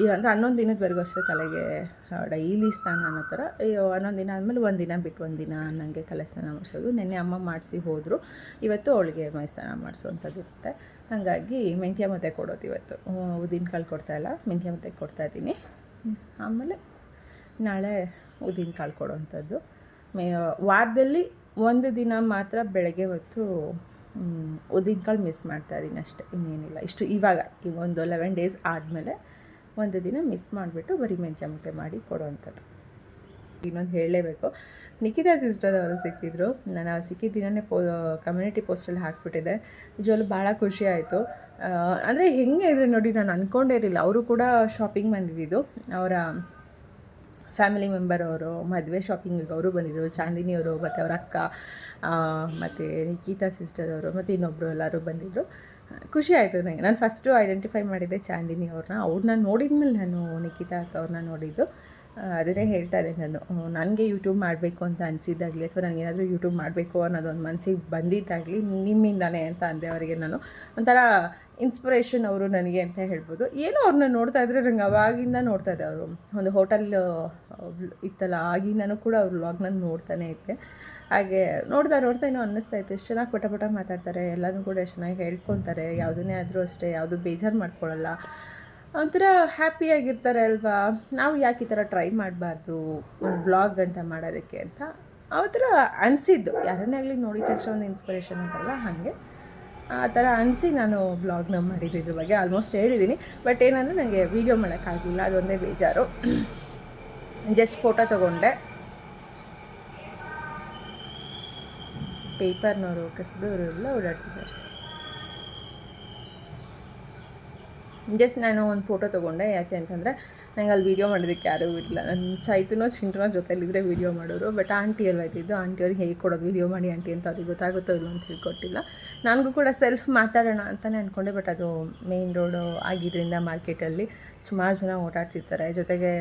ಈ ಅಂದರೆ ಹನ್ನೊಂದು ದಿನದವರೆಗೂ ಅಷ್ಟೇ ತಲೆಗೆ ಡೈಲಿ ಸ್ನಾನ ಅನ್ನೋ ಥರ ಹನ್ನೊಂದು ದಿನ ಆದಮೇಲೆ ಒಂದು ದಿನ ಬಿಟ್ಟು ಒಂದು ದಿನ ನನಗೆ ತಲೆ ಸ್ನಾನ ಮಾಡಿಸೋದು. ನೆನ್ನೆ ಅಮ್ಮ ಮಾಡಿಸಿ ಹೋದರು. ಇವತ್ತು ಅವಳಿಗೆ ಮೈ ಸ್ನಾನ ಮಾಡಿಸುವಂಥದ್ದು ಇರುತ್ತೆ. ಹಾಗಾಗಿ ಮೆಂತ್ಯ ಮತ್ತೆ ಕೊಡೋದು ಇವತ್ತು. ಉದ್ದಿನ ಕಾಳು ಕೊಡ್ತಾಯಿಲ್ಲ ಮೆಂತ್ಯ ಮತ್ತೆ ಕೊಡ್ತಾ ಇದ್ದೀನಿ. ಆಮೇಲೆ ನಾಳೆ ಉದ್ದಿನ ಕಾಳು ಕೊಡೋವಂಥದ್ದು. ಮೇ, ವಾರದಲ್ಲಿ ಒಂದು ದಿನ ಮಾತ್ರ ಬೆಳಗ್ಗೆ ಹೊತ್ತು ಉದ್ದಿನ ಕಾಳು ಮಿಸ್ ಮಾಡ್ತಾ ಇದ್ದೀನಿ ಅಷ್ಟೇ. ಇನ್ನೇನಿಲ್ಲ. ಇಷ್ಟು ಇವಾಗ, ಈ ಒಂದು ಲೆವೆನ್ ಡೇಸ್ ಆದಮೇಲೆ ಒಂದು ದಿನ ಮಿಸ್ ಮಾಡಿಬಿಟ್ಟು ಬರೀ ಮೆಂತ್ಯ ಮಾಡಿ ಕೊಡೋವಂಥದ್ದು. ಇನ್ನೊಂದು ಹೇಳಲೇಬೇಕು. ನಿಖಿತಾ ಸಿಸ್ಟರ್ ಅವರು ಸಿಕ್ಕಿದ್ರು. ನಾನು ಸಿಕ್ಕಿದ ದಿನನೇ ಪೋ ಕಮ್ಯುನಿಟಿ ಪೋಸ್ಟಲ್ಲಿ ಹಾಕ್ಬಿಟ್ಟಿದ್ದೆ. ನಿಜವಲ್ಲೂ ಭಾಳ ಖುಷಿ ಆಯಿತು. ಅಂದರೆ ಹೆಂಗೆ ಇದ್ರೆ ನೋಡಿ ನಾನು ಅಂದ್ಕೊಂಡೇ ಇರಲಿಲ್ಲ. ಅವರು ಕೂಡ ಶಾಪಿಂಗ್ ಬಂದಿದ್ದು. ಅವರ ಫ್ಯಾಮಿಲಿ ಮೆಂಬರ್ ಅವರು, ಮದುವೆ ಶಾಪಿಂಗಿಗೆ ಅವರು ಬಂದಿದ್ದರು ಚಾಂದಿನಿಯವರು ಮತ್ತು ಅವರ ಅಕ್ಕ ಮತ್ತು ನಿಖಿತಾ ಸಿಸ್ಟರ್ ಅವರು, ಮತ್ತು ಇನ್ನೊಬ್ಬರು ಎಲ್ಲರೂ ಬಂದಿದ್ದರು ಖುಷಿ ಆಯಿತು ನನಗೆ ನಾನು ಫಸ್ಟು ಐಡೆಂಟಿಫೈ ಮಾಡಿದ್ದೆ ಚಾಂದಿನಿ ಅವ್ರನ್ನ. ಅವ್ರನ್ನ ನೋಡಿದ್ಮೇಲೆ ನಾನು ನಿಖಿತಾ ಅಕ್ಕ ಅವ್ರನ್ನ ನೋಡಿದ್ದು. ಅದನ್ನೇ ಹೇಳ್ತಾ ಇದ್ದೆ ನಾನು. ನನಗೆ ಯೂಟ್ಯೂಬ್ ಮಾಡಬೇಕು ಅಂತ ಅನಿಸಿದ್ದಾಗಲಿ ಅಥವಾ ನನಗೇನಾದರೂ ಯೂಟ್ಯೂಬ್ ಮಾಡಬೇಕು ಅನ್ನೋದೊಂದು ಮನಸ್ಸಿಗೆ ಬಂದಿದ್ದಾಗಲಿ ನಿಮ್ಮಿಂದಾನೆ ಅಂತ ಅಂದೆ ಅವರಿಗೆ ನಾನು. ಒಂಥರ ಇನ್ಸ್ಪಿರೇಷನ್ ಅವರು ನನಗೆ ಅಂತ ಹೇಳ್ಬೋದು. ಏನೋ ಅವ್ರನ್ನ ನೋಡ್ತಾ ಇದ್ರೆ ನಂಗೆ ಅವಾಗಿಂದ ನೋಡ್ತಾ ಇದ್ದೆ ಅವರು. ಒಂದು ಹೋಟೆಲ್ ಇತ್ತಲ್ಲ, ಆಗಿಂದನೂ ಕೂಡ ಅವ್ರ ವ್ಲಾಗ್ನ ನೋಡ್ತಾನೆ ಇದ್ದೆ. ಹಾಗೆ ನೋಡ್ತಾ ನೋಡ್ತಾ ಏನೋ ಅನ್ನಿಸ್ತಾ ಇತ್ತು. ಎಷ್ಟು ಚೆನ್ನಾಗಿ ಪಟ ಪಟ ಮಾತಾಡ್ತಾರೆ. ಎಲ್ಲದನ್ನು ಕೂಡ ಎಷ್ಟು ಚೆನ್ನಾಗಿ ಹೇಳ್ಕೊತಾರೆ. ಯಾವುದನ್ನೇ ಆದರೂ ಅಷ್ಟೇ, ಯಾವುದು ಬೇಜಾರು ಮಾಡ್ಕೊಳ್ಳಲ್ಲ ಒಂಥರ ಹ್ಯಾಪಿಯಾಗಿರ್ತಾರೆ ಅಲ್ವಾ? ನಾವು ಯಾಕೆ ಈ ಥರ ಟ್ರೈ ಮಾಡಬಾರ್ದು? ಒಂದು ಬ್ಲಾಗ್ ಅಂತ ಮಾಡೋದಕ್ಕೆ ಅಂತ. ಆ ಥರ ಅನಿಸಿದ್ದು. ಯಾರನ್ನೇ ಆಗಲಿ ನೋಡಿದ ತಕ್ಷಣ ಒಂದು ಇನ್ಸ್ಪಿರೇಷನ್ ಅಂತಲ್ಲ ಹಾಗೆ. ಆ ಥರ ಅನಿಸಿ ನಾನು ಬ್ಲಾಗ್ನ ಮಾಡಿದ್ದು ಇದ್ರ ಬಗ್ಗೆ ಆಲ್ಮೋಸ್ಟ್ ಹೇಳಿದ್ದೀನಿ ಬಟ್ ಏನಂದರೆ ನನಗೆ ವೀಡಿಯೋ ಮಾಡೋಕ್ಕಾಗಲಿಲ್ಲ. ಅದೊಂದೇ ಬೇಜಾರು. ಜಸ್ಟ್ ಫೋಟೋ ತೊಗೊಂಡೆ. ಪೇಪರ್ನವರು, ಕಸದವರು ಎಲ್ಲ ಓಡಾಡ್ತಿದ್ದಾರೆ. ಜಸ್ಟ್ ನಾನು ಒಂದು ಫೋಟೋ ತೊಗೊಂಡೆ, ಯಾಕೆ ಅಂತಂದರೆ ನಂಗೆ ಅಲ್ಲಿ ವೀಡಿಯೋ ಮಾಡೋದಕ್ಕೆ ಯಾರೂ ಇರಲಿಲ್ಲ. ನನ್ನ ಚೈತನೋ, ಚಿಂಟನೋ ಜೊತೆಯಲ್ಲಿದ್ದರೆ ವೀಡಿಯೋ ಮಾಡೋರು ಬಟ್ ಆಂಟಿ ಎಲ್ಲ ಇದ್ದಿದ್ದು ಆಂಟಿ ಅವ್ರಿಗೆ ಹೇಗೆ ಕೊಡೋದು? ವೀಡಿಯೋ ಮಾಡಿ ಆಂಟಿ ಅಂತ ಅವ್ರಿಗೆ ಗೊತ್ತಾಗುತ್ತೋ ಇಲ್ಲೋ ಅಂತ ಹೇಳ್ಕೊಟ್ಟಿಲ್ಲ. ನನಗೂ ಕೂಡ ಸೆಲ್ಫ್ ಮಾತಾಡೋಣ ಅಂತಲೇ ಅಂದ್ಕೊಂಡೆ ಬಟ್ ಅದು ಮೇನ್ ರೋಡು ಆಗಿದ್ದರಿಂದ ಮಾರ್ಕೆಟಲ್ಲಿ ಸುಮಾರು ಜನ ಓಡಾಡ್ತಿರ್ತಾರೆ. ಜೊತೆಗೆ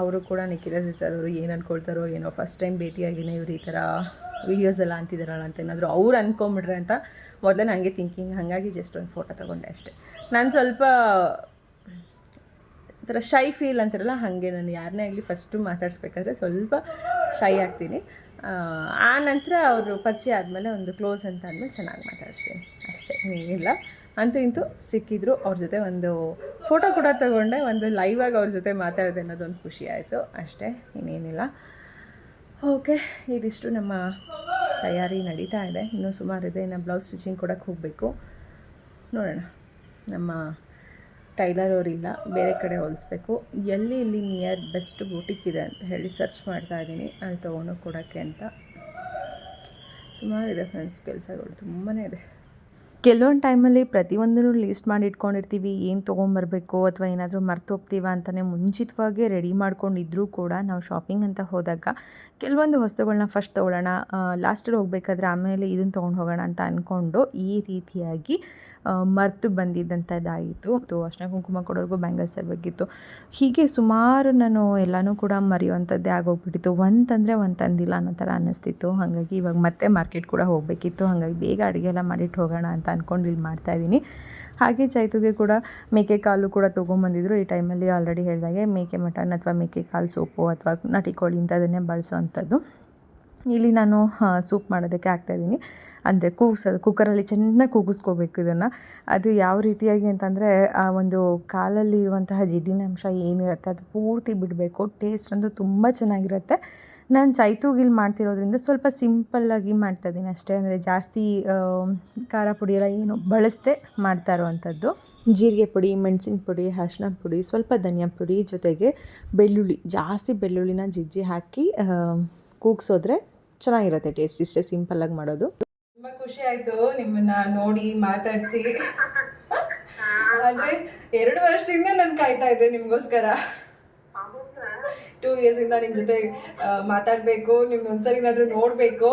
ಅವರು ಕೂಡ ನಿಖಿತ ಇರ್ತಾರೆ ಅವರು ಏನು ಅಂದ್ಕೊಳ್ತಾರೋ ಏನೋ ಫಸ್ಟ್ ಟೈಮ್ ಭೇಟಿಯಾಗಿನೇ ಇವ್ರು ಈ ಥರ ವೀಡಿಯೋಸ್ ಎಲ್ಲ ಅಂತಿದ್ದಾರಲ್ಲ ಅಂತ ಏನಾದರೂ ಅವ್ರು ಅಂದ್ಕೊಂಬಿಟ್ರೆ ಅಂತ ಮೊದಲೇ ನನಗೆ ಥಿಂಕಿಂಗ್ ಹಾಗಾಗಿ ಜಸ್ಟ್ ಒಂದು ಫೋಟೋ ತೊಗೊಂಡೆ ಅಷ್ಟೇ. ನಾನು ಸ್ವಲ್ಪ ಒಂಥರ ಶೈ ಫೀಲ್ ಅಂತಾರಲ್ಲ ಹಾಗೆ ನಾನು ಯಾರನ್ನೇ ಆಗಲಿ ಫಸ್ಟು ಮಾತಾಡಿಸ್ಬೇಕಾದ್ರೆ ಸ್ವಲ್ಪ ಶೈ ಆಗ್ತೀನಿ. ಆ, ನಂತರ ಅವರು ಪರಿಚಯ ಆದಮೇಲೆ ಒಂದು ಕ್ಲೋಸ್ ಅಂತ ಆದಮೇಲೆ ಚೆನ್ನಾಗಿ ಮಾತಾಡ್ತೀನಿ ಅಷ್ಟೇ ಏನಿಲ್ಲ. ಅಂತೂ ಇಂತೂ ಸಿಕ್ಕಿದ್ರು ಅವ್ರ ಜೊತೆ ಒಂದು ಫೋಟೋ ಕೂಡ ತಗೊಂಡೆ ಒಂದು ಲೈವಾಗಿ ಅವ್ರ ಜೊತೆ ಮಾತಾಡಿದೆ ಅನ್ನೋದೊಂದು ಖುಷಿ ಆಯಿತು. ಅಷ್ಟೇ ಇನ್ನೇನಿಲ್ಲ. ಓಕೆ, ಇದಿಷ್ಟು ನಮ್ಮ ತಯಾರಿ ನಡೀತಾ ಇದೆ. ಇನ್ನೂ ಸುಮಾರಿದೆ ಇನ್ನು ಬ್ಲೌಸ್ ಸ್ಟಿಚಿಂಗ್ ಕೊಡೋಕ್ಕೆ ಹೋಗಬೇಕು. ನೋಡೋಣ. ನಮ್ಮ ಟೈಲರ್ ಅವರಿಲ್ಲ, ಬೇರೆ ಕಡೆ ಹೊಲಿಸ್ಬೇಕು. ಎಲ್ಲಿ ಇಲ್ಲಿ ನಿಯರ್ ಬೆಸ್ಟ್ ಬೂಟಿಕ್ ಇದೆ ಅಂತ ಹೇಳಿ ಸರ್ಚ್ ಮಾಡ್ತಾ ಇದ್ದೀನಿ. ಅಲ್ಲಿ ತೊಗೊಂಡು ಕೊಡೋಕ್ಕೆ ಅಂತ. ಸುಮಾರಿದೆ ಫ್ರೆಂಡ್ಸ್ ಕೆಲಸಗಳು ತುಂಬಾ ಇದೆ. ಕೆಲವೊಂದು ಟೈಮಲ್ಲಿ ಪ್ರತಿಯೊಂದನ್ನು ಲೀಸ್ಟ್ ಮಾಡಿ ಇಟ್ಕೊಂಡಿರ್ತೀವಿ. ಏನು ತೊಗೊಂಬರ್ಬೇಕು ಅಥವಾ ಏನಾದರೂ ಮರ್ತು ಹೋಗ್ತೀವ ಅಂತಲೇ ಮುಂಚಿತವಾಗಿ ರೆಡಿ ಮಾಡ್ಕೊಂಡಿದ್ರೂ ಕೂಡ ನಾವು ಶಾಪಿಂಗ್ ಅಂತ ಹೋದಾಗ ಕೆಲವೊಂದು ವಸ್ತುಗಳನ್ನ ಫಸ್ಟ್ ತೊಗೊಳ್ಳೋಣ ಲಾಸ್ಟಲ್ಲಿ ಹೋಗಬೇಕಾದ್ರೆ ಆಮೇಲೆ ಇದನ್ನು ತೊಗೊಂಡು ಹೋಗೋಣ ಅಂತ ಅಂದ್ಕೊಂಡು ಈ ರೀತಿಯಾಗಿ ಮರ್ತು ಬಂದಿದ್ದಂಥದ್ದಾಯಿತು ಮತ್ತು ಅರ್ಶಿನ ಕುಂಕುಮ ಕೊಡೋರ್ಗೂ ಬ್ಯಾಂಗಲ್ಸ್ ಇರಬೇಕಿತ್ತು ಹೀಗೆ ಸುಮಾರು ನಾನು ಎಲ್ಲನೂ ಕೂಡ ಮರೆಯುವಂಥದ್ದೇ ಆಗೋಗ್ಬಿಟ್ಟಿತ್ತು. ಒಂದು ತಂದರೆ ಒಂದು ತಂದಿಲ್ಲ ಅನ್ನೋ ಥರ ಅನ್ನಿಸ್ತಿತ್ತು. ಹಾಗಾಗಿ ಇವಾಗ ಮತ್ತೆ ಮಾರ್ಕೆಟ್ ಕೂಡ ಹೋಗಬೇಕಿತ್ತು. ಹಾಗಾಗಿ ಬೇಗ ಅಡುಗೆ ಎಲ್ಲ ಮಾಡಿಟ್ಟು ಹೋಗೋಣ ಅಂತ ಅಂದ್ಕೊಂಡು ಇಲ್ಲಿ ಮಾಡ್ತಾಯಿದ್ದೀನಿ ಹಾಗೆ ಚೈತುಗೆ ಕೂಡ ಮೇಕೆ ಕಾಲು ಕೂಡ ತೊಗೊಂಬಂದಿದ್ರು. ಈ ಟೈಮಲ್ಲಿ ಆಲ್ರೆಡಿ ಹೇಳಿದಾಗೆ ಮೇಕೆ ಮಟನ್ ಅಥವಾ ಮೇಕೆ ಕಾಲು ಸೋಪು ಅಥವಾ ನಟಿಕೋಳಿ ಕೋಳಿ ಇಂಥದ್ದನ್ನೇ ಬಳಸೋವಂಥದ್ದು ಇಲ್ಲಿ ನಾನು ಸೂಪ್ ಮಾಡೋದಕ್ಕೆ ಹಾಕ್ತಾಯಿದ್ದೀನಿ ಅಂದರೆ ಕೂಗ್ಸೋದು, ಕುಕ್ಕರಲ್ಲಿ ಚೆನ್ನಾಗಿ ಕೂಗಿಸ್ಕೋಬೇಕು ಇದನ್ನು. ಅದು ಯಾವ ರೀತಿಯಾಗಿ ಅಂತಂದರೆ, ಆ ಒಂದು ಕಾಲಲ್ಲಿ ಇರುವಂತಹ ಜಿಡ್ಡಿನ ಅಂಶ ಏನಿರುತ್ತೆ ಅದು ಪೂರ್ತಿ ಬಿಡಬೇಕು. ಟೇಸ್ಟ್ ಅಂತೂ ತುಂಬ ಚೆನ್ನಾಗಿರುತ್ತೆ. ನಾನು ಚೈತೂಗಿಲ್ ಮಾಡ್ತಿರೋದ್ರಿಂದ ಸ್ವಲ್ಪ ಸಿಂಪಲ್ಲಾಗಿ ಮಾಡ್ತಾಯಿದ್ದೀನಿ ಅಷ್ಟೇ. ಅಂದರೆ ಜಾಸ್ತಿ ಖಾರ ಪುಡಿ ಎಲ್ಲ ಏನು ಬಳಸದೆ ಮಾಡ್ತಾ ಇರುವಂಥದ್ದು. ಜೀರಿಗೆ ಪುಡಿ, ಮೆಣಸಿನ ಪುಡಿ ಅರಿಶಿನ ಪುಡಿ, ಸ್ವಲ್ಪ ಧನಿಯಾ ಪುಡಿ ಜೊತೆಗೆ ಬೆಳ್ಳುಳ್ಳಿ, ಜಾಸ್ತಿ ಬೆಳ್ಳುಳ್ಳಿನ ಜಿಜ್ಜಿ ಹಾಕಿ ಕೂಗ್ಸೋದ್ರೆ ಚೆನ್ನಾಗಿರುತ್ತೆ ಟೇಸ್ಟ್ ಇಷ್ಟೇ ಸಿಂಪಲ್ ಆಗಿ ಮಾಡೋದು. ತುಂಬಾ ಖುಷಿ ಆಯ್ತು ನಿಮ್ಮನ್ನ ನೋಡಿ ಮಾತಾಡಿಸಿ. ಅಂದ್ರೆ ಎರಡು ವರ್ಷದಿಂದ ನಾನು ಕಾಯ್ತಾ ಇದ್ದೆ ನಿಮ್ಗೋಸ್ಕರ. ಟೂ ಇಂದ ನಿಮ್ಮ ಜೊತೆ ಮಾತಾಡಬೇಕು ನಿಮ್ಮ ಒಂದ್ಸರಿ ನೋಡಬೇಕು.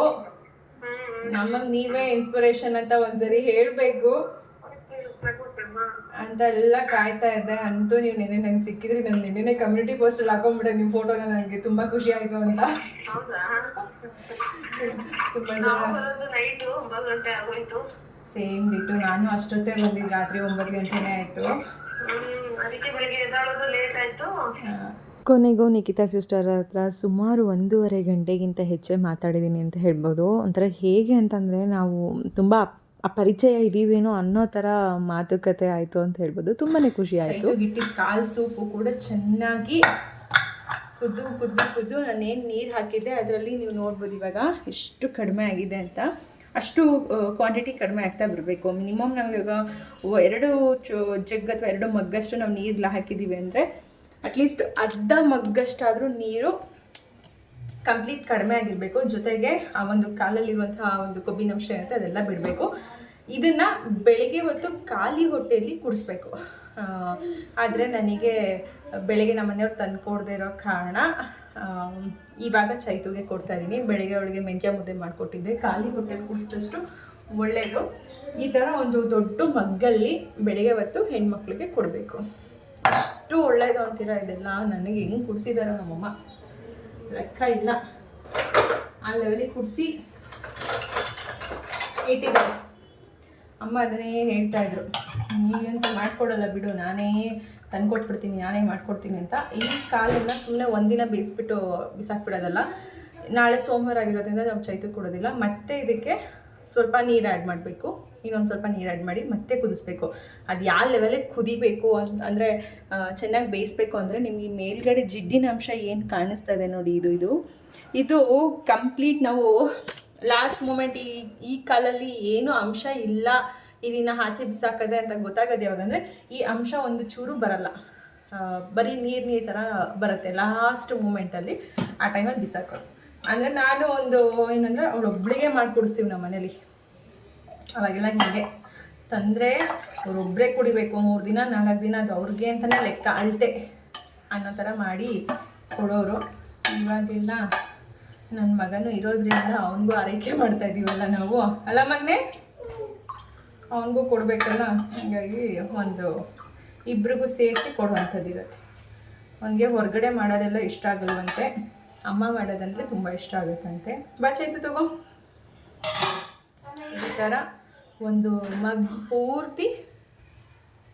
ನಮಗೆ ನೀವೇ ಇನ್ಸ್ಪಿರೇಷನ್ ಅಂತ ಒಂದ್ಸರಿ ಹೇಳಬೇಕು. ಅಂತ ಎಲ್ಲ ಕಾಯ್ತಾ ಇದ್ದೆ. ಅಂತೂ ನೀವು ನಿನ್ನೆ ನಂಗೆ ಸಿಕ್ಕಿದ್ರಿ. ನಾನು ನಿನ್ನೆ ಕಮ್ಯುನಿಟಿ ಪೋಸ್ಟಲ್ಲಿ ಹಾಕೊಂಡ್ಬಿಟ್ಟೆ ನಿಮ್ಮ ಫೋಟೋನ ನನಗೆ ತುಂಬ ಖುಷಿ ಆಯಿತು ಅಂತ. ತುಂಬ ಜನ. ಸೇಮ್ ಬಿಟ್ಟು ನಾನು ಅಷ್ಟೊತ್ತೇ ಬಂದಿದ್ದು. ರಾತ್ರಿ ಒಂಬತ್ತು ಗಂಟೆನೇ ಆಯಿತು. ಕೊನೆಗೂ ನಿಖಿತಾ ಸಿಸ್ಟರ್ ಹತ್ರ ಸುಮಾರು ಒಂದೂವರೆ ಗಂಟೆಗಿಂತ ಹೆಚ್ಚೇ ಮಾತಾಡಿದ್ದೀನಿ ಅಂತ ಹೇಳ್ಬೋದು. ಒಂಥರ ಹೇಗೆ ಅಂತಂದರೆ ನಾವು ತುಂಬ ಅಪ್- ಪರಿಚಯ ಇದ್ದೀವೇನೋ ಅನ್ನೋ ಥರ ಮಾತುಕತೆ ಆಯಿತು ಅಂತ ಹೇಳ್ಬೋದು. ತುಂಬಾ ಖುಷಿ ಆಯಿತು. ಕಾಲು ಕಾಲ್ ಸೂಪು ಕೂಡ ಚೆನ್ನಾಗಿ ಕುದ್ದು ಕುದ್ದು ಕುದ್ದು. ನಾನೇನು ನೀರು ಹಾಕಿದ್ದೆ ಅದರಲ್ಲಿ ನೀವು ನೋಡ್ಬೋದು ಇವಾಗ ಎಷ್ಟು ಕಡಿಮೆ ಆಗಿದೆ ಅಂತ. ಅಷ್ಟು ಕ್ವಾಂಟಿಟಿ ಕಡಿಮೆ ಆಗ್ತಾ ಬರಬೇಕು. ಮಿನಿಮಮ್ ನಾವು ಇವಾಗ ಎರಡು ಚೊ ಜಗ್ ಅಥವಾ ಎರಡು ಮಗ್ಗಷ್ಟು ನಾವು ನೀರಲ್ಲ ಹಾಕಿದ್ದೀವಿ ಅಂದರೆ ಅಟ್ಲೀಸ್ಟ್ ಅರ್ಧ ಮಗ್ಗಷ್ಟಾದರೂ ನೀರು ಕಂಪ್ಲೀಟ್ ಕಡಿಮೆ ಆಗಿರಬೇಕು. ಜೊತೆಗೆ ಆ ಒಂದು ಕಾಲಲ್ಲಿರುವಂತಹ ಒಂದು ಕೊಬ್ಬಿನಂಶ ಇರುತ್ತೆ ಅದೆಲ್ಲ ಬಿಡಬೇಕು. ಇದನ್ನು ಬೆಳಿಗ್ಗೆ ಹೊತ್ತು ಖಾಲಿ ಹೊಟ್ಟೆಯಲ್ಲಿ ಕುಡಿಸ್ಬೇಕು. ಆದರೆ ನನಗೆ ಬೆಳಗ್ಗೆ ನಮ್ಮ ಮನೆಯವ್ರು ತಂದು ಇರೋ ಕಾರಣ ಇವಾಗ ಚೈತುಗೆ ಕೊಡ್ತಾ ಇದ್ದೀನಿ. ಬೆಳಗ್ಗೆ ಅವಳಿಗೆ ಮೆಂತ್ಯ ಮುದ್ದೆ ಮಾಡಿಕೊಟ್ಟಿದ್ದೆ. ಖಾಲಿ ಹೊಟ್ಟೆಲಿ ಕುಡಿಸಿದಷ್ಟು ಒಳ್ಳೆಯದು ಈ ಥರ ಒಂದು ದೊಡ್ಡ ಮಗ್ಗಲ್ಲಿ ಬೆಳಗ್ಗೆ ಹೊತ್ತು ಹೆಣ್ಮಕ್ಳಿಗೆ ಕೊಡಬೇಕು. ಅಷ್ಟು ಒಳ್ಳೆಯದು ಅಂತೀರ ಇದೆಲ್ಲ? ನನಗೆ ಹೆಂಗೆ ಕುಡಿಸಿದಾರ ನಮ್ಮಮ್ಮ. ಲೆಕ್ಕ ಇಲ್ಲ. ಆ ಲೆವೆಲಿಗೆ ಕುಡಿಸಿ ಇಟ್ಟಿದ್ದಾರೆ. ಅಮ್ಮ ಅದನ್ನೇ ಹೇಳ್ತಾ ಇದ್ರು. ನೀವಂತೂ ಮಾಡ್ಕೊಡಲ್ಲ ಬಿಡು, ನಾನೇ ತಂದ್ಕೊಟ್ಬಿಡ್ತೀನಿ, ನಾನೇ ಮಾಡ್ಕೊಡ್ತೀನಿ ಅಂತ. ಈ ಕಾಲೆಲ್ಲ ಸುಮ್ಮನೆ ಒಂದಿನ ಬೇಯಿಸ್ಬಿಟ್ಟು ಬಿಸಾಕ್ಬಿಡೋದಲ್ಲ. ನಾಳೆ ಸೋಮವಾರ ಆಗಿರೋದ್ರಿಂದ ನಾವು ಚೈತು ಕೊಡೋದಿಲ್ಲ. ಮತ್ತೆ ಇದಕ್ಕೆ ಸ್ವಲ್ಪ ನೀರು ಆ್ಯಡ್ ಮಾಡಬೇಕು. ಇನ್ನೊಂದು ಸ್ವಲ್ಪ ನೀರು ಆ್ಯಡ್ ಮಾಡಿ ಮತ್ತೆ ಕುದಿಸ್ಬೇಕು. ಅದು ಯಾವ ಲೆವೆಲಿಗೆ ಕುದಿಬೇಕು ಅಂತ ಅಂದರೆ ಚೆನ್ನಾಗಿ ಬೇಯಿಸ್ಬೇಕು ಅಂದರೆ ನಿಮಗೆ ಮೇಲ್ಗಡೆ ಜಿಡ್ಡಿನ ಅಂಶ ಏನು ಕಾಣಿಸ್ತಾ ಇದೆ ನೋಡಿ ಇದು ಇದು. ಇದು ಕಂಪ್ಲೀಟ್ ನಾವು ಲಾಸ್ಟ್ ಮೂಮೆಂಟ್ ಈ ಈ ಕಾಲಲ್ಲಿ ಏನು ಅಂಶ ಇಲ್ಲ ಇದನ್ನ ಆಚೆ ಬಿಸಾಕದೆ ಅಂತ ಗೊತ್ತಾಗೋದು ಯಾವಾಗಂದ್ರೆ, ಈ ಅಂಶ ಒಂದು ಚೂರು ಬರಲ್ಲ. ಬರೀ ನೀರು ನೀರು ಥರ ಬರುತ್ತೆ ಲಾಸ್ಟ್ ಮೂಮೆಂಟಲ್ಲಿ ಆ ಟೈಮಲ್ಲಿ ಬಿಸಾಕೋದು. ಅಂದರೆ ನಾನು ಒಂದು ಏನಂದರೆ ಅವಳೊಬ್ಬಳಿಗೆ ಮಾಡಿಕೊಡಿಸ್ತೀವಿ ನಮ್ಮ ಮನೇಲಿ. ಅವಾಗೆಲ್ಲ ಹೀಗೆ. ತಂದರೆ ಅವರೊಬ್ಬರೇ ಕುಡಿಬೇಕು, ಮೂರು ದಿನ, ನಾಲ್ಕು ದಿನ ಅದು ಅವ್ರಿಗೆ ಅಂತಲೇ ಲೆಕ್ಕ, ಅಳತೆ ಅನ್ನೋ ಥರ ಮಾಡಿ ಕೊಡೋರು. ಇವಾಗೆಲ್ಲ ನನ್ನ ಮಗನು ಇರೋದ್ರಿಂದ ಅವನಿಗೂ ಆರೈಕೆ ಮಾಡ್ತಾ ಇದೀವಲ್ಲ ನಾವು. ಅಲ್ಲ ಮಗನೇ? ಅವನಿಗೂ ಕೊಡಬೇಕಲ್ಲ? ಹಾಗಾಗಿ ಒಂದು ಇಬ್ರಿಗೂ ಸೇರಿಸಿ ಕೊಡುವಂಥದ್ದು ಇರುತ್ತೆ. ಅವನಿಗೆ ಹೊರಗಡೆ ಮಾಡೋದೆಲ್ಲ ಇಷ್ಟ ಆಗಲ್ವಂತೆ. ಅಮ್ಮ ಮಾಡೋದಂದರೆ ತುಂಬ ಇಷ್ಟ ಆಗುತ್ತಂತೆ. ಬಾಚಾಯ್ತು ತಗೋ. ಈ ಥರ ಒಂದು ಮಗ್ ಪೂರ್ತಿ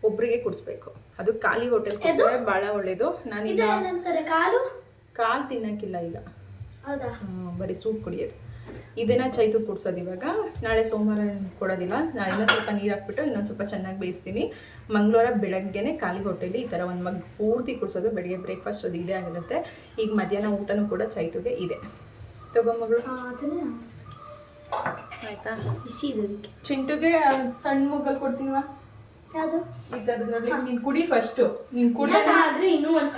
ಒಬ್ರಿಗೆ ಕುಡಿಸ್ಬೇಕು. ಅದು ಖಾಲಿ ಹೋಟೆಲ್ ಕುಡಿಸಿದ್ರೆ ಭಾಳ ಒಳ್ಳೇದು. ನಾನು ಕಾಲು? ಕಾಲು ತಿನ್ನಕ್ಕಿಲ್ಲ ಈಗ. ಬರೀ ಸೂಪ್ ಕುಡಿಯೋದು. ಇದನ್ನು ಚೈತು ಕುಡ್ಸೋದು ಇವಾಗ. ನಾಳೆ ಸೋಮವಾರ ಕೊಡೋದಿಲ್ಲ. ನಾನು ಇನ್ನೊಂದು ಸ್ವಲ್ಪ ನೀರು ಹಾಕ್ಬಿಟ್ಟು ಇನ್ನೊಂದು ಸ್ವಲ್ಪ ಚೆನ್ನಾಗಿ ಬೇಯಿಸ್ತೀನಿ. ಮಂಗಳವಾರ ಬೆಳಗ್ಗೆನೆ ಖಾಲಿ ಹೊಟ್ಟೆಲಿ ಈ ಥರ ಒಂದು ಮಗ್ ಪೂರ್ತಿ ಕುಡಿಸೋದು ಬೆಳಗ್ಗೆ ಬ್ರೇಕ್ಫಾಸ್ಟ್ ಅದು ಇದೇ ಆಗಿರುತ್ತೆ. ಈಗ ಮಧ್ಯಾಹ್ನ ಊಟನೂ ಕೂಡ ಚೈತುಗೆ ಇದೆ. ತಗೊಂಬಗಳು ಆಯ್ತಾ? ಬಿಸಿ ಇದೆ ಚಿಂಟುಗೆ ಸಣ್ಣ ಮುಗ್ಗಲ್ಲಿ ಕೊಡ್ತೀನಿವಾ? ಯಾವುದು? ಈ ಥರದ್ರಲ್ಲಿ ನೀನು ಕುಡಿ ಫಸ್ಟು ನೀನು ಕುಡಿ. ಆದ್ರೆ ಇನ್ನೂ ಒಂದು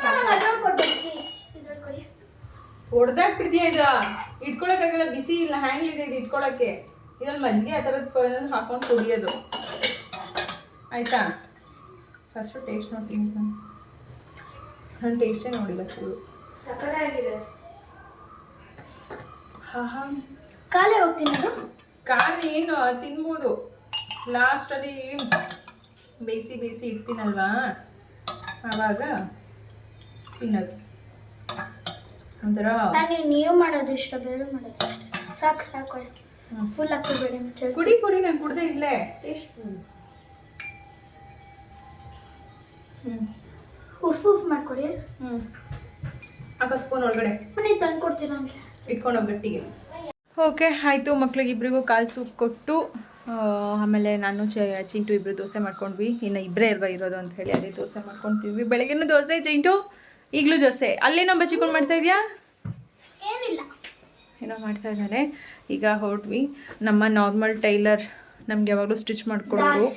ಹೊಡ್ದಾಕ್ಬಿಡ್ತೀಯ ಇದ? ಇಟ್ಕೊಳಕ್ಕಾಗಲ್ಲ ಬಿಸಿ ಇಲ್ಲ ಹ್ಯಾಂಡ್ಲ್ ಇದೆ ಇದು ಇಟ್ಕೊಳಕ್ಕೆ. ಇದ್ರಲ್ಲಿ ಮಜ್ಜಿಗೆ ಆ ಥರದ್ದು ಹಾಕೊಂಡು ಕುಡಿಯೋದು. ಆಯ್ತಾ? ಫಸ್ಟು ಟೇಸ್ಟ್ ನೋಡ್ತೀನಿ ನಾನು. ನಾನು ಟೇಸ್ಟೇ ನೋಡಿಲ್ಲ ಚೂರು. ಹಾ ಹಾ ಕಾಲೇ ಹೋಗ್ತೀನಿ ನಾನು ಕಾಲು ಏನು? ತಿನ್ಬೋದು. ಲಾಸ್ಟಲ್ಲಿ ಬೇಯಿಸಿ ಬೇಯಿಸಿ ಇಡ್ತೀನಲ್ವಾ? ಆವಾಗ ತಿನ್ನೋದು. ಒಂಥರ ನನಗೆ ನೀವು ಮಾಡೋದು ಇಷ್ಟ ಬೇರೆ ಮಾಡೋದು ಇಷ್ಟ. ಸಾಕು ಸಾಕು ಫುಲ್ ಹಾಕೋಬೇಡಿ ಮುಚ್ಚಲ್ ಕುಡಿ ಕುಡಿ ನಾನು ಕುಡ್ದೆ ಇಲ್ಲೇ ಉಫ್ ಉಫ್ ಮಾಡ್ಕೊಡಿ. ಹ್ಞೂ ಸ್ಪೂನ್ ಒಳಗಡೆ. ಮನೆಗೆ ತಂದು ಕೊಡ್ತೀರಾ ನನಗೆ ಇಟ್ಕೊಂಡು ಗಟ್ಟಿಗೆ. ಓಕೆ ಆಯಿತು. ಮಕ್ಳಿಗಿಬ್ರಿಗೂ ಕಾಲು ಸೂಪ್ ಕೊಟ್ಟು ಆಮೇಲೆ ನಾನು ಚ ಚಿಂಟು ಇಬ್ಬರು ದೋಸೆ ಮಾಡ್ಕೊಂಡ್ವಿ. ಇನ್ನು ಇಬ್ಬರೇ ಅಲ್ವಾ ಇರೋದು ಅಂತ ಹೇಳಿ ಅದೇ ದೋಸೆ ಮಾಡ್ಕೊತೀವಿ ಬೆಳಗ್ಗೆನೂ ದೋಸೆ ಚಿಂಟು? ಈಗಲೂ ದೋಸೆ. ಅಲ್ಲೇನೋ ಬಚ್ಚಿಕೊಂಡು ಮಾಡ್ತಾ ಇದೆಯಾ? ಏನಿಲ್ಲ. ಏನೋ ಮಾಡ್ತಾ ಇದ್ದಾರೆ ಈಗ ಹೊರಟ್ವಿ. ನಮ್ಮ ನಾರ್ಮಲ್ ಟೈಲರ್ ನಮ್ಗೆ ಯಾವಾಗಲೂ ಸ್ಟಿಚ್ ಮಾಡಿಕೊಡೋರು.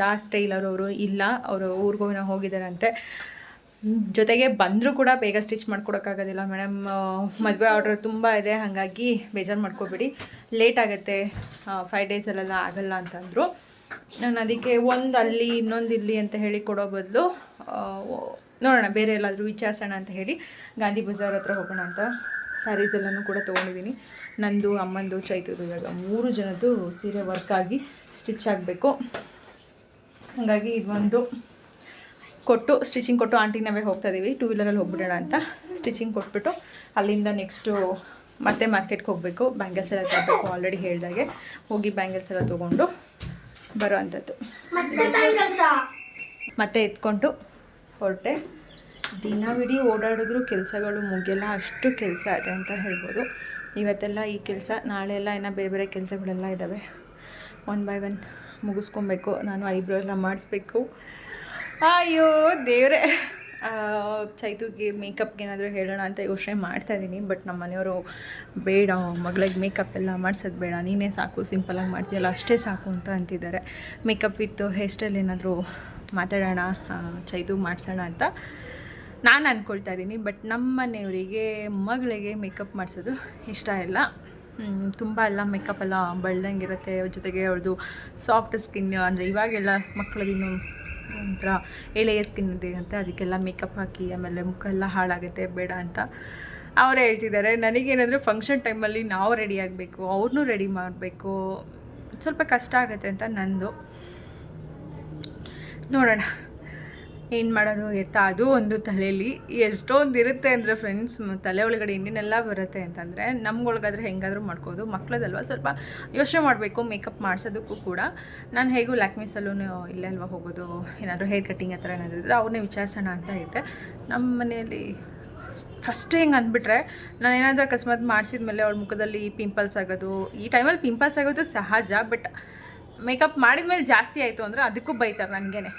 ದಾಸ್ ಟೈಲರ್ ಅವರು ಇಲ್ಲ. ಅವರು ಊರಿಗೂ ಹೋಗಿದ್ದಾರಂತೆ. ಜೊತೆಗೆ ಬಂದರೂ ಕೂಡ ಬೇಗ ಸ್ಟಿಚ್ ಮಾಡ್ಕೊಡೋಕ್ಕಾಗೋದಿಲ್ಲ ಮೇಡಮ್ ಮದುವೆ ಆರ್ಡರ್ ತುಂಬ ಇದೆ. ಹಾಗಾಗಿ ಬೇಜಾರು ಮಾಡ್ಕೋಬೇಡಿ. ಲೇಟ್ ಆಗುತ್ತೆ. ಫೈವ್ ಡೇಸಲ್ಲೆಲ್ಲ ಆಗಲ್ಲ ಅಂತಂದರು. ನಾನು ಅದಕ್ಕೆ ಒಂದು ಅಲ್ಲಿ ಇನ್ನೊಂದು ಇಲ್ಲಿ ಅಂತ ಹೇಳಿ ಕೊಡೋ ಬದಲು ನೋಡೋಣ ಬೇರೆ ಎಲ್ಲಾದರೂ ವಿಚಾರಿಸೋಣ ಅಂತ ಹೇಳಿ ಗಾಂಧಿ ಬಜಾರ್ ಹತ್ರ ಹೋಗೋಣ ಅಂತ ಸ್ಯಾರೀಸ್ ಎಲ್ಲನೂ ಕೂಡ ತೊಗೊಂಡಿದ್ದೀನಿ. ನಂದು ಅಮ್ಮಂದು ಚೈತದು ಇವಾಗ ಮೂರು ಜನದ್ದು ಸೀರೆ ವರ್ಕ್ ಆಗಿ ಸ್ಟಿಚ್ ಆಗಬೇಕು. ಹಾಗಾಗಿ ಇದೊಂದು ಕೊಟ್ಟು ಸ್ಟಿಚಿಂಗ್ ಕೊಟ್ಟು ಆಂಟಿ ನಾವೇ ಹೋಗ್ತಾ ಇದ್ದೀವಿ ಟೂ ವೀಲರಲ್ಲಿ ಹೋಗ್ಬಿಡೋಣ ಅಂತ ಸ್ಟಿಚಿಂಗ್ ಕೊಟ್ಬಿಟ್ಟು ಅಲ್ಲಿಂದ ನೆಕ್ಸ್ಟು ಮತ್ತೆ ಮಾರ್ಕೆಟ್ಗೆ ಹೋಗಬೇಕು. ಬ್ಯಾಂಗಲ್ಸ್ ಎಲ್ಲ ತರಬೇಕು ಆಲ್ರೆಡಿ ಹೇಳಿದಾಗೆ. ಹೋಗಿ ಬ್ಯಾಂಗಲ್ಸ್ ಎಲ್ಲ ತೊಗೊಂಡು ಬರೋ ಅಂಥದ್ದು. ಮತ್ತೆ ಎತ್ಕೊಂಡು ಹೊರಟೆ ದಿನವಿಡೀ ಓಡಾಡಿದ್ರು ಕೆಲಸಗಳು ಮುಗಿಯಲ್ಲ, ಅಷ್ಟು ಕೆಲಸ ಇದೆ ಅಂತ ಹೇಳ್ಬೋದು. ಇವತ್ತೆಲ್ಲ ಈ ಕೆಲಸ ನಾಳೆ ಎಲ್ಲ ಇನ್ನೂ ಬೇರೆ ಬೇರೆ ಕೆಲಸಗಳೆಲ್ಲ ಇದ್ದಾವೆ ಒನ್ ಬೈ ಒನ್ ಮುಗಿಸ್ಕೊಬೇಕು, ನಾನು ಐಬ್ರೋ ಎಲ್ಲ ಮಾಡಿಸ್ಬೇಕು. ಅಯ್ಯೋ, ದೇವರೇ. ಚೈತುಗೆ ಮೇಕಪ್ಗೆ ಏನಾದರೂ ಹೇಳೋಣ ಅಂತ ಯೋಚನೆ ಮಾಡ್ತಾ ಇದ್ದೀನಿ ಬಟ್ ನಮ್ಮ ಮನೆಯವರು ಬೇಡ, ಮಗಳಿಗೆ ಮೇಕಪ್ ಎಲ್ಲ ಮಾಡ್ಸೋದು ಬೇಡ, ನೀನೇ ಸಾಕು ಸಿಂಪಲಾಗಿ ಮಾಡ್ತೀಯಲ್ಲ, ಅಷ್ಟೇ ಸಾಕು ಅಂತ ಅಂತಿದ್ದಾರೆ. ಮೇಕಪ್ ಇತ್ತು ಹೇರ್ ಸ್ಟೈಲ್ ಏನಾದರೂ ಮಾತಾಡೋಣ ಚೈದು ಮಾಡಿಸೋಣ ಅಂತ ನಾನು ಅಂದ್ಕೊಳ್ತಾ ಇದ್ದೀನಿ. ಬಟ್ ನಮ್ಮ ಮನೆಯವರಿಗೆ, ಮಗಳಿಗೆ ಮೇಕಪ್ ಮಾಡಿಸೋದು ಇಷ್ಟ ಇಲ್ಲ. ತುಂಬ ಎಲ್ಲ ಮೇಕಪ್ ಎಲ್ಲ ಬೆಳ್ದಂಗಿರುತ್ತೆ. ಜೊತೆಗೆ ಅವ್ರದ್ದು ಸಾಫ್ಟ್ ಸ್ಕಿನ್ ಅಂದರೆ ಇವಾಗೆಲ್ಲ ಮಕ್ಕಳದಿನ್ನು ಒಂಥರ ಎಳೆಯ ಸ್ಕಿನ್ ಇದೆ ಅಂತ, ಅದಕ್ಕೆಲ್ಲ ಮೇಕಪ್ ಹಾಕಿ, ಆಮೇಲೆ ಮುಖ ಎಲ್ಲ ಹಾಳಾಗುತ್ತೆ, ಬೇಡ ಅಂತ ಅವರೇ ಹೇಳ್ತಿದ್ದಾರೆ. ನನಗೇನಂದರೆ ಫಂಕ್ಷನ್ ಟೈಮಲ್ಲಿ ನಾವು ರೆಡಿ ಆಗಬೇಕು ಅವ್ರನ್ನೂ ರೆಡಿ ಮಾಡಬೇಕು, ಸ್ವಲ್ಪ ಕಷ್ಟ ಆಗುತ್ತೆ ಅಂತ ನಂದು. ನೋಡೋಣ. ಏನು ಮಾಡೋದು, ಎತ್ತ? ಅದು ಒಂದು ತಲೆಯಲ್ಲಿ ಎಷ್ಟೊಂದು ಇರುತ್ತೆ ಅಂದರೆ ಫ್ರೆಂಡ್ಸ್ ತಲೆ ಒಳಗಡೆ ಇನ್ನೇನೆಲ್ಲ ಬರುತ್ತೆ ಅಂತಂದರೆ, ನಮ್ಗೊಳಗಾದ್ರೆ ಹೆಂಗಾದರೂ ಮಾಡ್ಕೋದು ಮಕ್ಳದಲ್ವ? ಸ್ವಲ್ಪ ಯೋಚನೆ ಮಾಡಬೇಕು ಮೇಕಪ್ ಮಾಡಿಸೋದಕ್ಕೂ ಕೂಡ. ನಾನು ಹೇಗೂ ಲ್ಯಾಕ್ಮಿ ಸಲೂನು ಇಲ್ಲೇ ಅಲ್ವಾ ಹೋಗೋದು? ಏನಾದರೂ ಹೇರ್ ಕಟ್ಟಿಂಗ್ ಆ ಥರ ಏನಾದರೂ ಇದ್ದರೆ ಅವ್ರನ್ನೇ ವಿಚಾರಿಸೋಣ ಅಂತ ಐತೆ ನಮ್ಮ ಮನೆಯಲ್ಲಿ ಫಸ್ಟ್ ಹೆಂಗೆ ಅಂದ್ಬಿಟ್ರೆ, ನಾನು ಏನಾದರೂ ಅಕಸ್ಮಾತ್ ಮಾಡಿಸಿದ ಮೇಲೆ ಅವಳ ಮುಖದಲ್ಲಿ ಪಿಂಪಲ್ಸ್ ಆಗೋದು. ಈ ಟೈಮಲ್ಲಿ ಪಿಂಪಲ್ಸ್ ಆಗೋದು ಸಹಜ ಬಟ್ ಮೇಕಪ್ ಮಾಡಿದ ಮೇಲೆ ಜಾಸ್ತಿ ಆಯಿತು ಅಂದರೆ ಅದಕ್ಕೂ ಬೈತಾರೆ ನನಗೇನೆ.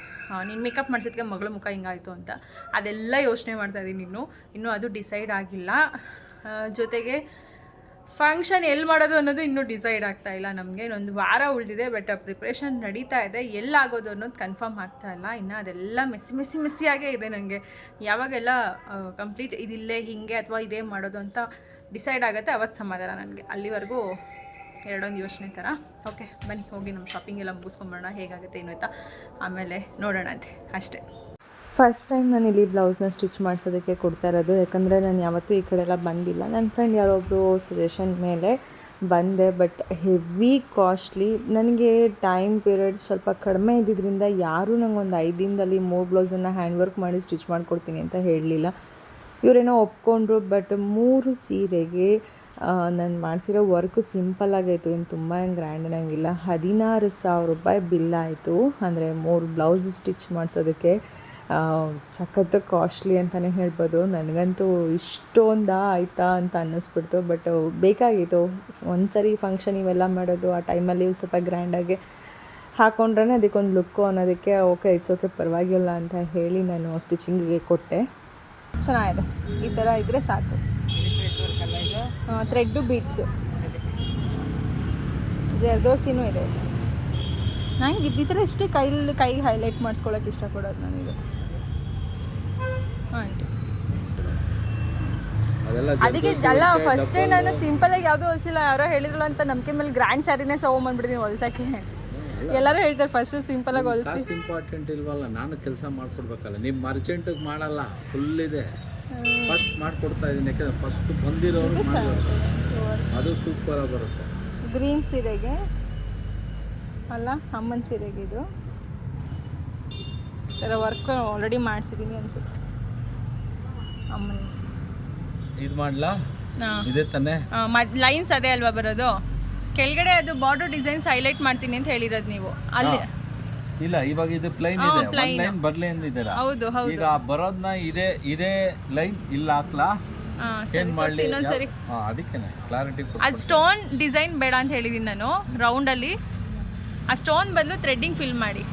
ನೀನು ಮೇಕಪ್ ಮಾಡಿಸಿದ್ಕೆ ಮಗಳ ಮುಖ ಹಿಂಗಾಯಿತು ಅಂತ. ಅದೆಲ್ಲ ಯೋಚನೆ ಮಾಡ್ತಾ ಇದ್ದೀನಿ ಇನ್ನು. ಇನ್ನೂ ಅದು ಡಿಸೈಡ್ ಆಗಿಲ್ಲ. ಜೊತೆಗೆ ಫಂಕ್ಷನ್ ಎಲ್ಲಿ ಮಾಡೋದು ಅನ್ನೋದು ಇನ್ನೂ ಡಿಸೈಡ್ ಆಗ್ತಾ ಇಲ್ಲ ನಮಗೆ. ಇನ್ನೊಂದು ವಾರ ಉಳಿದಿದೆ ಬಟ್ ಪ್ರಿಪ್ರೇಷನ್ ನಡೀತಾ ಇದೆ. ಎಲ್ಲಾಗೋದು ಅನ್ನೋದು ಕನ್ಫರ್ಮ್ ಆಗ್ತಾ ಇಲ್ಲ. ಇನ್ನು ಅದೆಲ್ಲ ಮಿಸ್ ಮೆಸ್ಸಿ ಮೆಸ್ಸಿಯಾಗೇ ಇದೆ ನನಗೆ. ಯಾವಾಗೆಲ್ಲ ಕಂಪ್ಲೀಟ್ ಇದಿಲ್ಲೇ, ಹೀಗೆ ಅಥವಾ ಇದೇ ಮಾಡೋದು ಅಂತ ಡಿಸೈಡ್ ಆಗುತ್ತೆ, ಅವತ್ತು ಸಮಾಧಾನ ನನಗೆ. ಅಲ್ಲಿವರೆಗೂ ಎರಡೊಂದು ಯೋಚನೆ ಥರ. ಓಕೆ ಬನ್ನಿ, ಹೋಗಿ ನಮ್ಮ ಶಾಪಿಂಗ್ ಎಲ್ಲ ಮುಗಿಸ್ಕೊಂಬರೋಣ, ಹೇಗಾಗುತ್ತೆ, ಏನು ಆಯ್ತಾ ಆಮೇಲೆ ನೋಡೋಣ ಅಂತೆ, ಅಷ್ಟೇ. ಫಸ್ಟ್ ಟೈಮ್ ನಾನು ಇಲ್ಲಿ ಬ್ಲೌಸ್ನ ಸ್ಟಿಚ್ ಮಾಡಿಸೋದಕ್ಕೆ ಕೊಡ್ತಾ ಇರೋದು. ಯಾಕಂದರೆ ನಾನು ಯಾವತ್ತೂ ಈ ಕಡೆ ಎಲ್ಲ ಬಂದಿಲ್ಲ. ನನ್ನ ಫ್ರೆಂಡ್ ಯಾರೊಬ್ಬರು ಸಜೆಷನ್ ಮೇಲೆ ಬಂದೆ ಬಟ್ ಹೆವಿ ಕಾಸ್ಟ್ಲಿ ನನಗೆ ಟೈಮ್ ಪೀರಿಯಡ್ ಸ್ವಲ್ಪ ಕಡಿಮೆ ಇದ್ದಿದ್ದರಿಂದ ಯಾರೂ ನಂಗೆ ಒಂದು ಐದು ದಿನದಲ್ಲಿ ಮೂರು ಬ್ಲೌಸನ್ನು ಹ್ಯಾಂಡ್ ವರ್ಕ್ ಮಾಡಿ ಸ್ಟಿಚ್ ಮಾಡಿಕೊಡ್ತೀನಿ ಅಂತ ಹೇಳಲಿಲ್ಲ. ಇವರೇನೋ ಒಪ್ಕೊಂಡ್ರು ಬಟ್ ಮೂರು ಸೀರೆಗೆ ನಾನು ಮಾಡಿಸಿರೋ ವರ್ಕು ಸಿಂಪಲ್ ಆಗೈತು ಏನು ತುಂಬ ಏನು ಗ್ರ್ಯಾಂಡ್ ಅನ್ನಂಗಿಲ್ಲ ಹದಿನಾರು ಸಾವಿರ ರೂಪಾಯಿ ಬಿಲ್ ಆಯಿತು. ಅಂದರೆ ಮೂರು ಬ್ಲೌಸ್ ಸ್ಟಿಚ್ ಮಾಡಿಸೋದಕ್ಕೆ ಸಖತ್ತು ಕಾಸ್ಟ್ಲಿ ಅಂತಲೇ ಹೇಳ್ಬೋದು. ನನಗಂತೂ ಇಷ್ಟೊಂದಾ ಆಯ್ತಾ ಅಂತ ಅನ್ನಿಸ್ಬಿಡ್ತು. ಬಟ್ ಬೇಕಾಗಿತ್ತು. ಒಂದು ಸರಿ ಫಂಕ್ಷನ್ ಇವೆಲ್ಲ ಮಾಡೋದು, ಆ ಟೈಮಲ್ಲಿ ಸ್ವಲ್ಪ ಗ್ರ್ಯಾಂಡಾಗಿ ಹಾಕೊಂಡ್ರೆ ಅದಕ್ಕೊಂದು ಲುಕ್ಕು ಅನ್ನೋದಕ್ಕೆ ಓಕೆ ಇಟ್ಸ್ ಓಕೆ ಪರವಾಗಿಲ್ಲ ಅಂತ ಹೇಳಿ ನಾನು ಸ್ಟಿಚಿಂಗಿಗೆ ಕೊಟ್ಟೆ. ಚೆನ್ನಾಗಿದೆ. ಈ ಥರ ಇದ್ದರೆ ಸಾಕು. ಥ್ರೆಡ್ಡು ಬೀಟ್ಸು ಜರ್ದೋಸಿನೂ ಇದೆ ನಂಗೆ ಇದ್ದಿದ್ರೆ ಇಷ್ಟೇ ಕೈಲಿ ಕೈ ಹೈಲೈಟ್ ಮಾಡಿಸ್ಕೊಳಕ್ಕೆ ಇಷ್ಟಪಡೋದು ನನಗೆ ಆಂಟಿ ಅದಕ್ಕೆ ಅಲ್ಲ ಫಸ್ಟೇ ನಾನು ಸಿಂಪಲಾಗಿ ಯಾವುದೂ ಹೊಲಿಸಿಲ್ಲ. ಯಾರೋ ಹೇಳಿದ್ರು ಅಂತ ನಂಬಿಕೆ ಮೇಲೆ ಗ್ರ್ಯಾಂಡ್ ಸ್ಯಾರಿನೇ ತೊಗೊಂಬಂದ್ಬಿಡ್ತೀನಿ ಹೊಲ್ಸಕ್ಕೆ. ಎಲ್ಲರೂ ಹೇಳ್ತಾರೆ ಫಸ್ಟ್ ಸಿಂಪಲ್ ಆಗಿ ಹೊಲಿಸಿ. ಇಂಪಾರ್ಟೆಂಟ್ ಇಲ್ವಲ್ಲ ನಾನು ಕೆಲಸ ಮಾಡ್ಕೊಡ್ಬೇಕಲ್ಲ. ನಿಮ್ಮ ಅರ್ಜೆಂಟಿಗೆ ಮಾಡಲ್ಲ ಫುಲ್ ಇದೆ. ಫಸ್ಟ್ ಮಾಡ್ಕೊಡ್ತಾ ಇದ್ದೀನಿ ಯಾಕಂದ್ರೆ ಫಸ್ಟ್ ಬಂದಿರೋರು ಅದು ಸೂಪರ್ ಆಗಿ ಬರುತ್ತೆ ಗ್ರೀನ್ ಸೀರೆಗೆ ಅಲ್ಲ ಅಮ್ಮನ ಸೀರೆಗೆ ಇದು. ಈ ಥರ ವರ್ಕ್ ಆಲ್ರೆಡಿ ಮಾಡಿಸಿದ್ದೀನಿ ಅನ್ಸುತ್ತೆ. ಅಮ್ಮನ ಇದು ಮಾಡ್ಲಾ? ಹಾಂ. ಇದೇ ತಾನೇ? ಲೈನ್ಸ್ ಅದೇ ಅಲ್ವಾ ಬರೋದು? ಕೆಳಗಡೆ ಅದು ಬಾರ್ಡರ್ ಡಿಸೈನ್ಸ್ ಹೈಲೈಟ್ ಮಾಡ್ತೀನಿ ಅಂತ ಹೇಳಿರೋದು ನೀವು. ಅಲ್ಲಿ ಇಲ್ಲ ಇವಾಗ ಇದು ಪ್ಲೈನ್ ಇದೆ. ಒಂದ್ ಲೈನ್ ಬರ್ಲಿ ಅಂದಿದ್ದೀರಾ ಹೌದು ಹೌದು. ಈಗ ಬರೋದ್ನ ಇದೆ ಇದೇ ಲೈನ್ ಇಲ್ಲ ಹಾಕ್ಲಾ? ಹಾ, ಏನ್ ಸರಿ ಮಾಡ್ಲಿ? ಇನ್ನೊಂದ್ಸರಿ ಹಾ ಅದಕ್ಕೇನೆ ಕ್ಲಾರಿಟಿ ಅದು ಸ್ಟೋನ್ ಡಿಸೈನ್ ಬೇಡ ಅಂತ ಹೇಳಿದೀನಿ ನಾನು ರೌಂಡಲ್ಲಿ ಆ ಸ್ಟೋನ್ ಬದಲು ಥ್ರೆಡ್ಡಿಂಗ್ ಫಿಲ್ ಮಾಡಿ.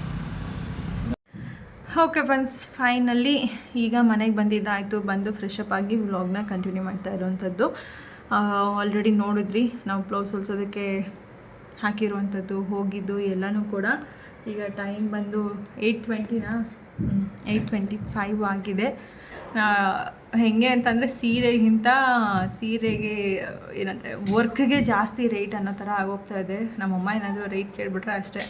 ಓಕೆ ಫ್ರೆಂಡ್ಸ್ ಫೈನಲ್ಲಿ ಈಗ ಮನೆಗೆ ಬಂದಿದ್ದಾಯಿತು ಬಂದು ಫ್ರೆಶ್ ಅಪ್ ಆಗಿ ವ್ಲಾಗ್ನ ಕಂಟಿನ್ಯೂ ಮಾಡ್ತಾ ಇರೋವಂಥದ್ದು ಆಲ್ರೆಡಿ ನೋಡಿದ್ರಿ ನಾವು ಬ್ಲೌಸ್ ಹೊಲ್ಸೋದಕ್ಕೆ ಹಾಕಿರುವಂಥದ್ದು ಹೋಗಿದ್ದು ಎಲ್ಲನೂ ಕೂಡ. ಈಗ ಟೈಮ್ ಬಂದು ಏಯ್ಟ್ ಟ್ವೆಂಟಿನ ಏಯ್ಟ್ ಟ್ವೆಂಟಿ ಫೈವ್ ಆಗಿದೆ. ಹೇಗೆ ಅಂತಂದರೆ ಸೀರೆಗಿಂತ ಸೀರೆಗೆ ಏನಂತಾರೆ ವರ್ಕ್ಗೆ ಜಾಸ್ತಿ ರೇಟ್ ಅನ್ನೋ ಥರ ಆಗೋಗ್ತಾ ಇದೆ. ನಮ್ಮಮ್ಮ ಏನಾದರೂ ರೇಟ್ ಕೇಳಿಬಿಟ್ರೆ ಅಷ್ಟೇ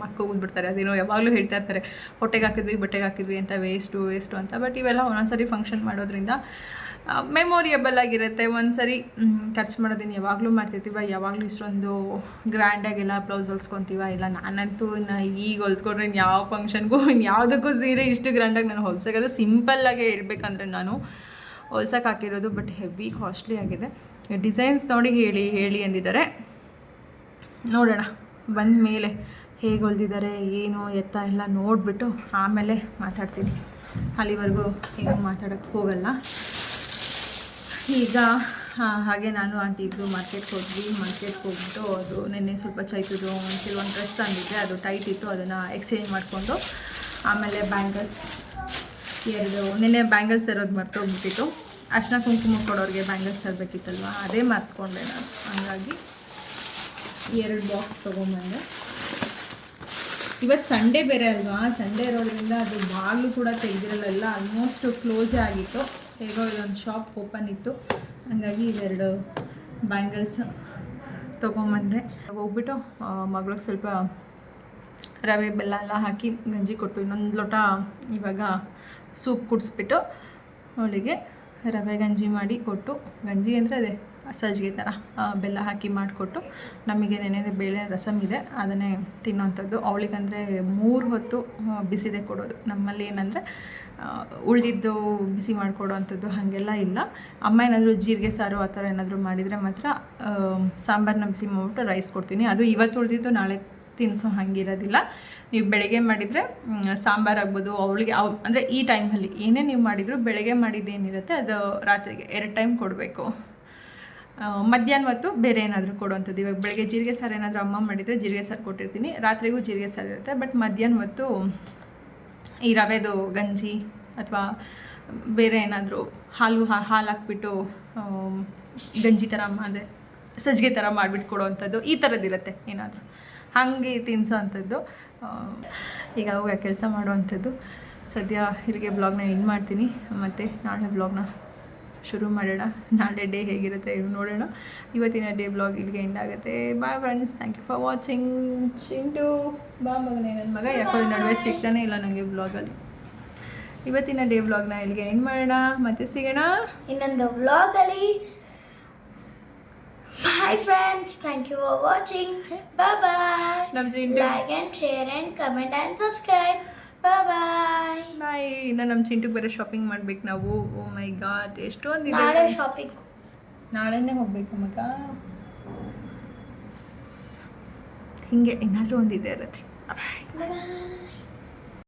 ಮಕ್ಕೋಗ್ಬಿಡ್ತಾರೆ ಅದೇನೋ ಯಾವಾಗಲೂ ಹೇಳ್ತಾ ಇರ್ತಾರೆ, ಹೊಟ್ಟೆಗೆ ಹಾಕಿದ್ವಿ, ಬಟ್ಟೆಗೆ ಹಾಕಿದ್ವಿ ಅಂತ ವೇಸ್ಟು ವೇಸ್ಟು ಅಂತ. ಬಟ್ ಇವೆಲ್ಲ ಒಂದೊಂದ್ಸರಿ ಫಂಕ್ಷನ್ ಮಾಡೋದ್ರಿಂದ ಮೆಮೊರಿಯಬಲ್ ಆಗಿರುತ್ತೆ. ಒಂದ್ಸರಿ ಖರ್ಚು ಮಾಡೋದನ್ನು ಯಾವಾಗಲೂ ಮಾಡ್ತಿರ್ತೀವ. ಯಾವಾಗಲೂ ಇಷ್ಟೊಂದು ಗ್ರ್ಯಾಂಡಾಗೆಲ್ಲ ಬ್ಲೌಸ್ ಹೊಲ್ಸ್ಕೊತೀವ? ಇಲ್ಲ, ನಾನಂತೂ ನಾ ಈಗ ಹೊಲ್ಸ್ಕೊಂಡ್ರೆ ಯಾವ ಫಂಕ್ಷನ್ಗೂ ಯಾವುದಕ್ಕೂ ಸೀರೆ ಇಷ್ಟು ಗ್ರ್ಯಾಂಡಾಗಿ ನಾನು ಹೊಲ್ಸೋದು ಸಿಂಪಲ್ಲಾಗೆ ಹೇಳ್ಬೇಕಂದ್ರೆ ನಾನು ಹೊಲ್ಸೋಕೆ ಹಾಕಿರೋದು ಬಟ್ ಹೆವಿ ಕಾಸ್ಟ್ಲಿ ಆಗಿದೆ. ಡಿಸೈನ್ಸ್ ನೋಡಿ ಹೇಳಿ ಹೇಳಿ ಅಂದಿದ್ದಾರೆ. ನೋಡೋಣ. ಬಂದ ಮೇಲೆ ಹೇಗೆ ಹೊಲ್ದಿದ್ದಾರೆ, ಏನು ಎತ್ತ ಎಲ್ಲ ನೋಡಿಬಿಟ್ಟು ಆಮೇಲೆ ಮಾತಾಡ್ತೀನಿ. ಅಲ್ಲಿವರೆಗೂ ಏನು ಮಾತಾಡೋಕ್ಕೆ ಹೋಗಲ್ಲ. ಈಗ ಹಾಗೆ ನಾನು ಆಂಟಿ ಇಬ್ಬರು ಮಾರ್ಕೆಟ್ಗೆ ಹೋದ್ವಿ. ಮಾರ್ಕೆಟ್ಗೆ ಹೋಗ್ಬಿಟ್ಟು ಅದು ನಿನ್ನೆ ಸ್ವಲ್ಪ ಚೈತದು ಕೆಲವೊಂದು ಡ್ರೆಸ್ ತಂದಿದ್ದೆ. ಅದು ಟೈಟ್ ಇತ್ತು. ಅದನ್ನು ಎಕ್ಸ್ಚೇಂಜ್ ಮಾಡಿಕೊಂಡು ಆಮೇಲೆ ಬ್ಯಾಂಗಲ್ಸ್ ಎರಡು, ನಿನ್ನೆ ಬ್ಯಾಂಗಲ್ಸ್ ಇರೋದು ಮರ್ತೋಗ್ಬಿಟ್ಟಿತ್ತು. ಅರ್ಶಿನ ಕುಂಕುಮ ಕೊಡೋರಿಗೆ ಬ್ಯಾಂಗಲ್ಸ್ ತರಬೇಕಿತ್ತಲ್ವ? ಅದೇ ಮರ್ತ್ಕೊಂಡೆ ನಾನು. ಹಂಗಾಗಿ ಎರಡು ಬಾಕ್ಸ್ ತೊಗೊಂಬಂದೆ. ಇವತ್ತು ಸಂಡೇ ಬೇರೆ ಅಲ್ವಾ? ಸಂಡೇ ಇರೋದ್ರಿಂದ ಅದು ಬಾಗಿಲು ಕೂಡ ತೆಗೆದಿರಲ್ಲ, ಎಲ್ಲ ಆಲ್ಮೋಸ್ಟ್ ಕ್ಲೋಸೇ ಆಗಿತ್ತು. ಹೇಗೋ ಇದೊಂದು ಶಾಪ್ ಓಪನ್ ಇತ್ತು. ಹಂಗಾಗಿ ಇವೆರಡು ಬ್ಯಾಂಗಲ್ಸ್ ತೊಗೊಂಬಂದೆ. ಹೋಗ್ಬಿಟ್ಟು ಮಗಳಿಗೆ ಸ್ವಲ್ಪ ರವೆ, ಬೆಲ್ಲ ಎಲ್ಲ ಹಾಕಿ ಗಂಜಿ ಕೊಟ್ಟು, ಇನ್ನೊಂದು ಲೋಟ ಇವಾಗ ಸೂಪ್ ಕುಡಿಸ್ಬಿಟ್ಟು ಅವಳಿಗೆ ರವೆ ಗಂಜಿ ಮಾಡಿ ಕೊಟ್ಟು, ಗಂಜಿ ಅಂದರೆ ಅದೇ ಸಜ್ಜಿಗೆ ಥರ ಬೆಲ್ಲ ಹಾಕಿ ಮಾಡಿಕೊಟ್ಟು, ನಮಗೆ ನೆನೆದ ಬೇಳೆ ರಸಮ್ ಇದೆ, ಅದನ್ನೇ ತಿನ್ನೋವಂಥದ್ದು ಅವಳಿಗಂದರೆ ಮೂರು ಹೊತ್ತು ಬಿಸಿದೆ ಕೊಡೋದು. ನಮ್ಮಲ್ಲಿ ಏನಂದರೆ ಉಳಿದಿದ್ದು ಬಿಸಿ ಮಾಡಿಕೊಡೋವಂಥದ್ದು ಹಾಗೆಲ್ಲ ಇಲ್ಲ. ಅಮ್ಮ ಏನಾದರೂ ಜೀರಿಗೆ, ಸಾರು ಆ ಥರ ಏನಾದರೂ ಮಾಡಿದರೆ ಮಾತ್ರ ಸಾಂಬಾರನ್ನ ಬಿಸಿ ಮಾಡಿಬಿಟ್ಟು ರೈಸ್ ಕೊಡ್ತೀನಿ. ಅದು ಇವತ್ತು ಉಳಿದಿದ್ದು ನಾಳೆ ತಿನ್ನಿಸೋ ಹಂಗಿರೋದಿಲ್ಲ. ನೀವು ಬೆಳಗ್ಗೆ ಮಾಡಿದರೆ ಸಾಂಬಾರು ಆಗ್ಬೋದು, ಅವಳಿಗೆ ಅವ್, ಅಂದರೆ ಈ ಟೈಮಲ್ಲಿ ಏನೇ ನೀವು ಮಾಡಿದರೂ ಬೆಳಗ್ಗೆ ಮಾಡಿದ್ದೇನಿರುತ್ತೆ ಅದು ರಾತ್ರಿಗೆ ಎರಡು ಟೈಮ್ ಕೊಡಬೇಕು. ಮಧ್ಯಾಹ್ನ ಹೊತ್ತು ಬೇರೆ ಏನಾದರೂ ಕೊಡುವಂಥದ್ದು ಇವಾಗ ಬೆಳಗ್ಗೆ ಜೀರಿಗೆ ಸಾರು ಏನಾದರೂ ಅಮ್ಮ ಮಾಡಿದರೆ ಜೀರಿಗೆ ಸಾರು ಕೊಟ್ಟಿರ್ತೀನಿ, ರಾತ್ರಿಗೂ ಜೀರಿಗೆ ಸಾರು ಇರುತ್ತೆ. ಬಟ್ ಮಧ್ಯಾಹ್ನ ಹೊತ್ತು ಈ ರವೆದು ಗಂಜಿ ಅಥವಾ ಬೇರೆ ಏನಾದರೂ ಹಾಲು ಹಾ- ಹಾಲು ಹಾಕ್ಬಿಟ್ಟು ಗಂಜಿ ಥರ ಅದೇ ಸಜ್ಜಿಗೆ ಥರ ಮಾಡಿಬಿಟ್ಟು ಕೊಡುವಂಥದ್ದು ಈ ಥರದ್ದಿರುತ್ತೆ ಏನಾದರೂ. ಹಾಗೆ ತಿನ್ಸೋ ಅಂಥದ್ದು ಈಗ ಹೋಗಿ ಕೆಲಸ ಮಾಡುವಂಥದ್ದು ಸದ್ಯ ಇಲ್ಲಿಗೆ ಬ್ಲಾಗ್ನ ಎಂಡ್ ಮಾಡ್ತೀನಿ. ಮತ್ತು ನಾಳೆ ಬ್ಲಾಗ್ನ ಶುರು ಮಾಡೋಣ. ನಾಳೆ ಡೇ ಹೇಗಿರುತ್ತೆ ನೋಡೋಣ. ಇವತ್ತಿನ ಡೇ ಬ್ಲಾಗ್ ಇಲ್ಲಿಗೆ ಎಂಡ್ ಆಗುತ್ತೆ. Bye friends thank you for watching Chintu. ಬಾ ಮಗನೇ. ನನ್ನ ಮಗ ಯಾಕೋ ನಡುವೆ ಸಿಗ್ತಾನೆ ಇಲ್ಲ ನನಗೆ ಬ್ಲಾಗಲ್ಲಿ ಇವತ್ತಿನ ಡೇ ಬ್ಲಾಗ್ನ ಇಲ್ಲಿಗೆ ಎಂಡ್ ಮಾಡೋಣ. ಮತ್ತೆ ಸಿಗೋಣ. ಇನ್ನೊಂದು ಬ್ಲಾಗಲ್ಲಿ bye friends thank you for watching bye bye ನಮ್ಮ Chintu. Like and share and comment and subscribe bye bye ಇನ್ನು ನಮ್ಮ ಚಿಂಟು ಬೇರೆ ಶಾಪಿಂಗ್ ಮಾಡ್ಬೇಕು ನಾವು. ಓ ಮೈ ಗಾಡ್ ಎಷ್ಟೊಂದಿದೆ ನಾಳೆ ಶಾಪಿಂಗ್ ನಾಳೆನೇ ಹೋಗ್ಬೇಕು ಮಗ ಹಿಂಗೆ ಏನಾದರೂ ಒಂದಿದೆ ಇರತ್ತೆ. ಬಾಯ್ ಬಾಯ್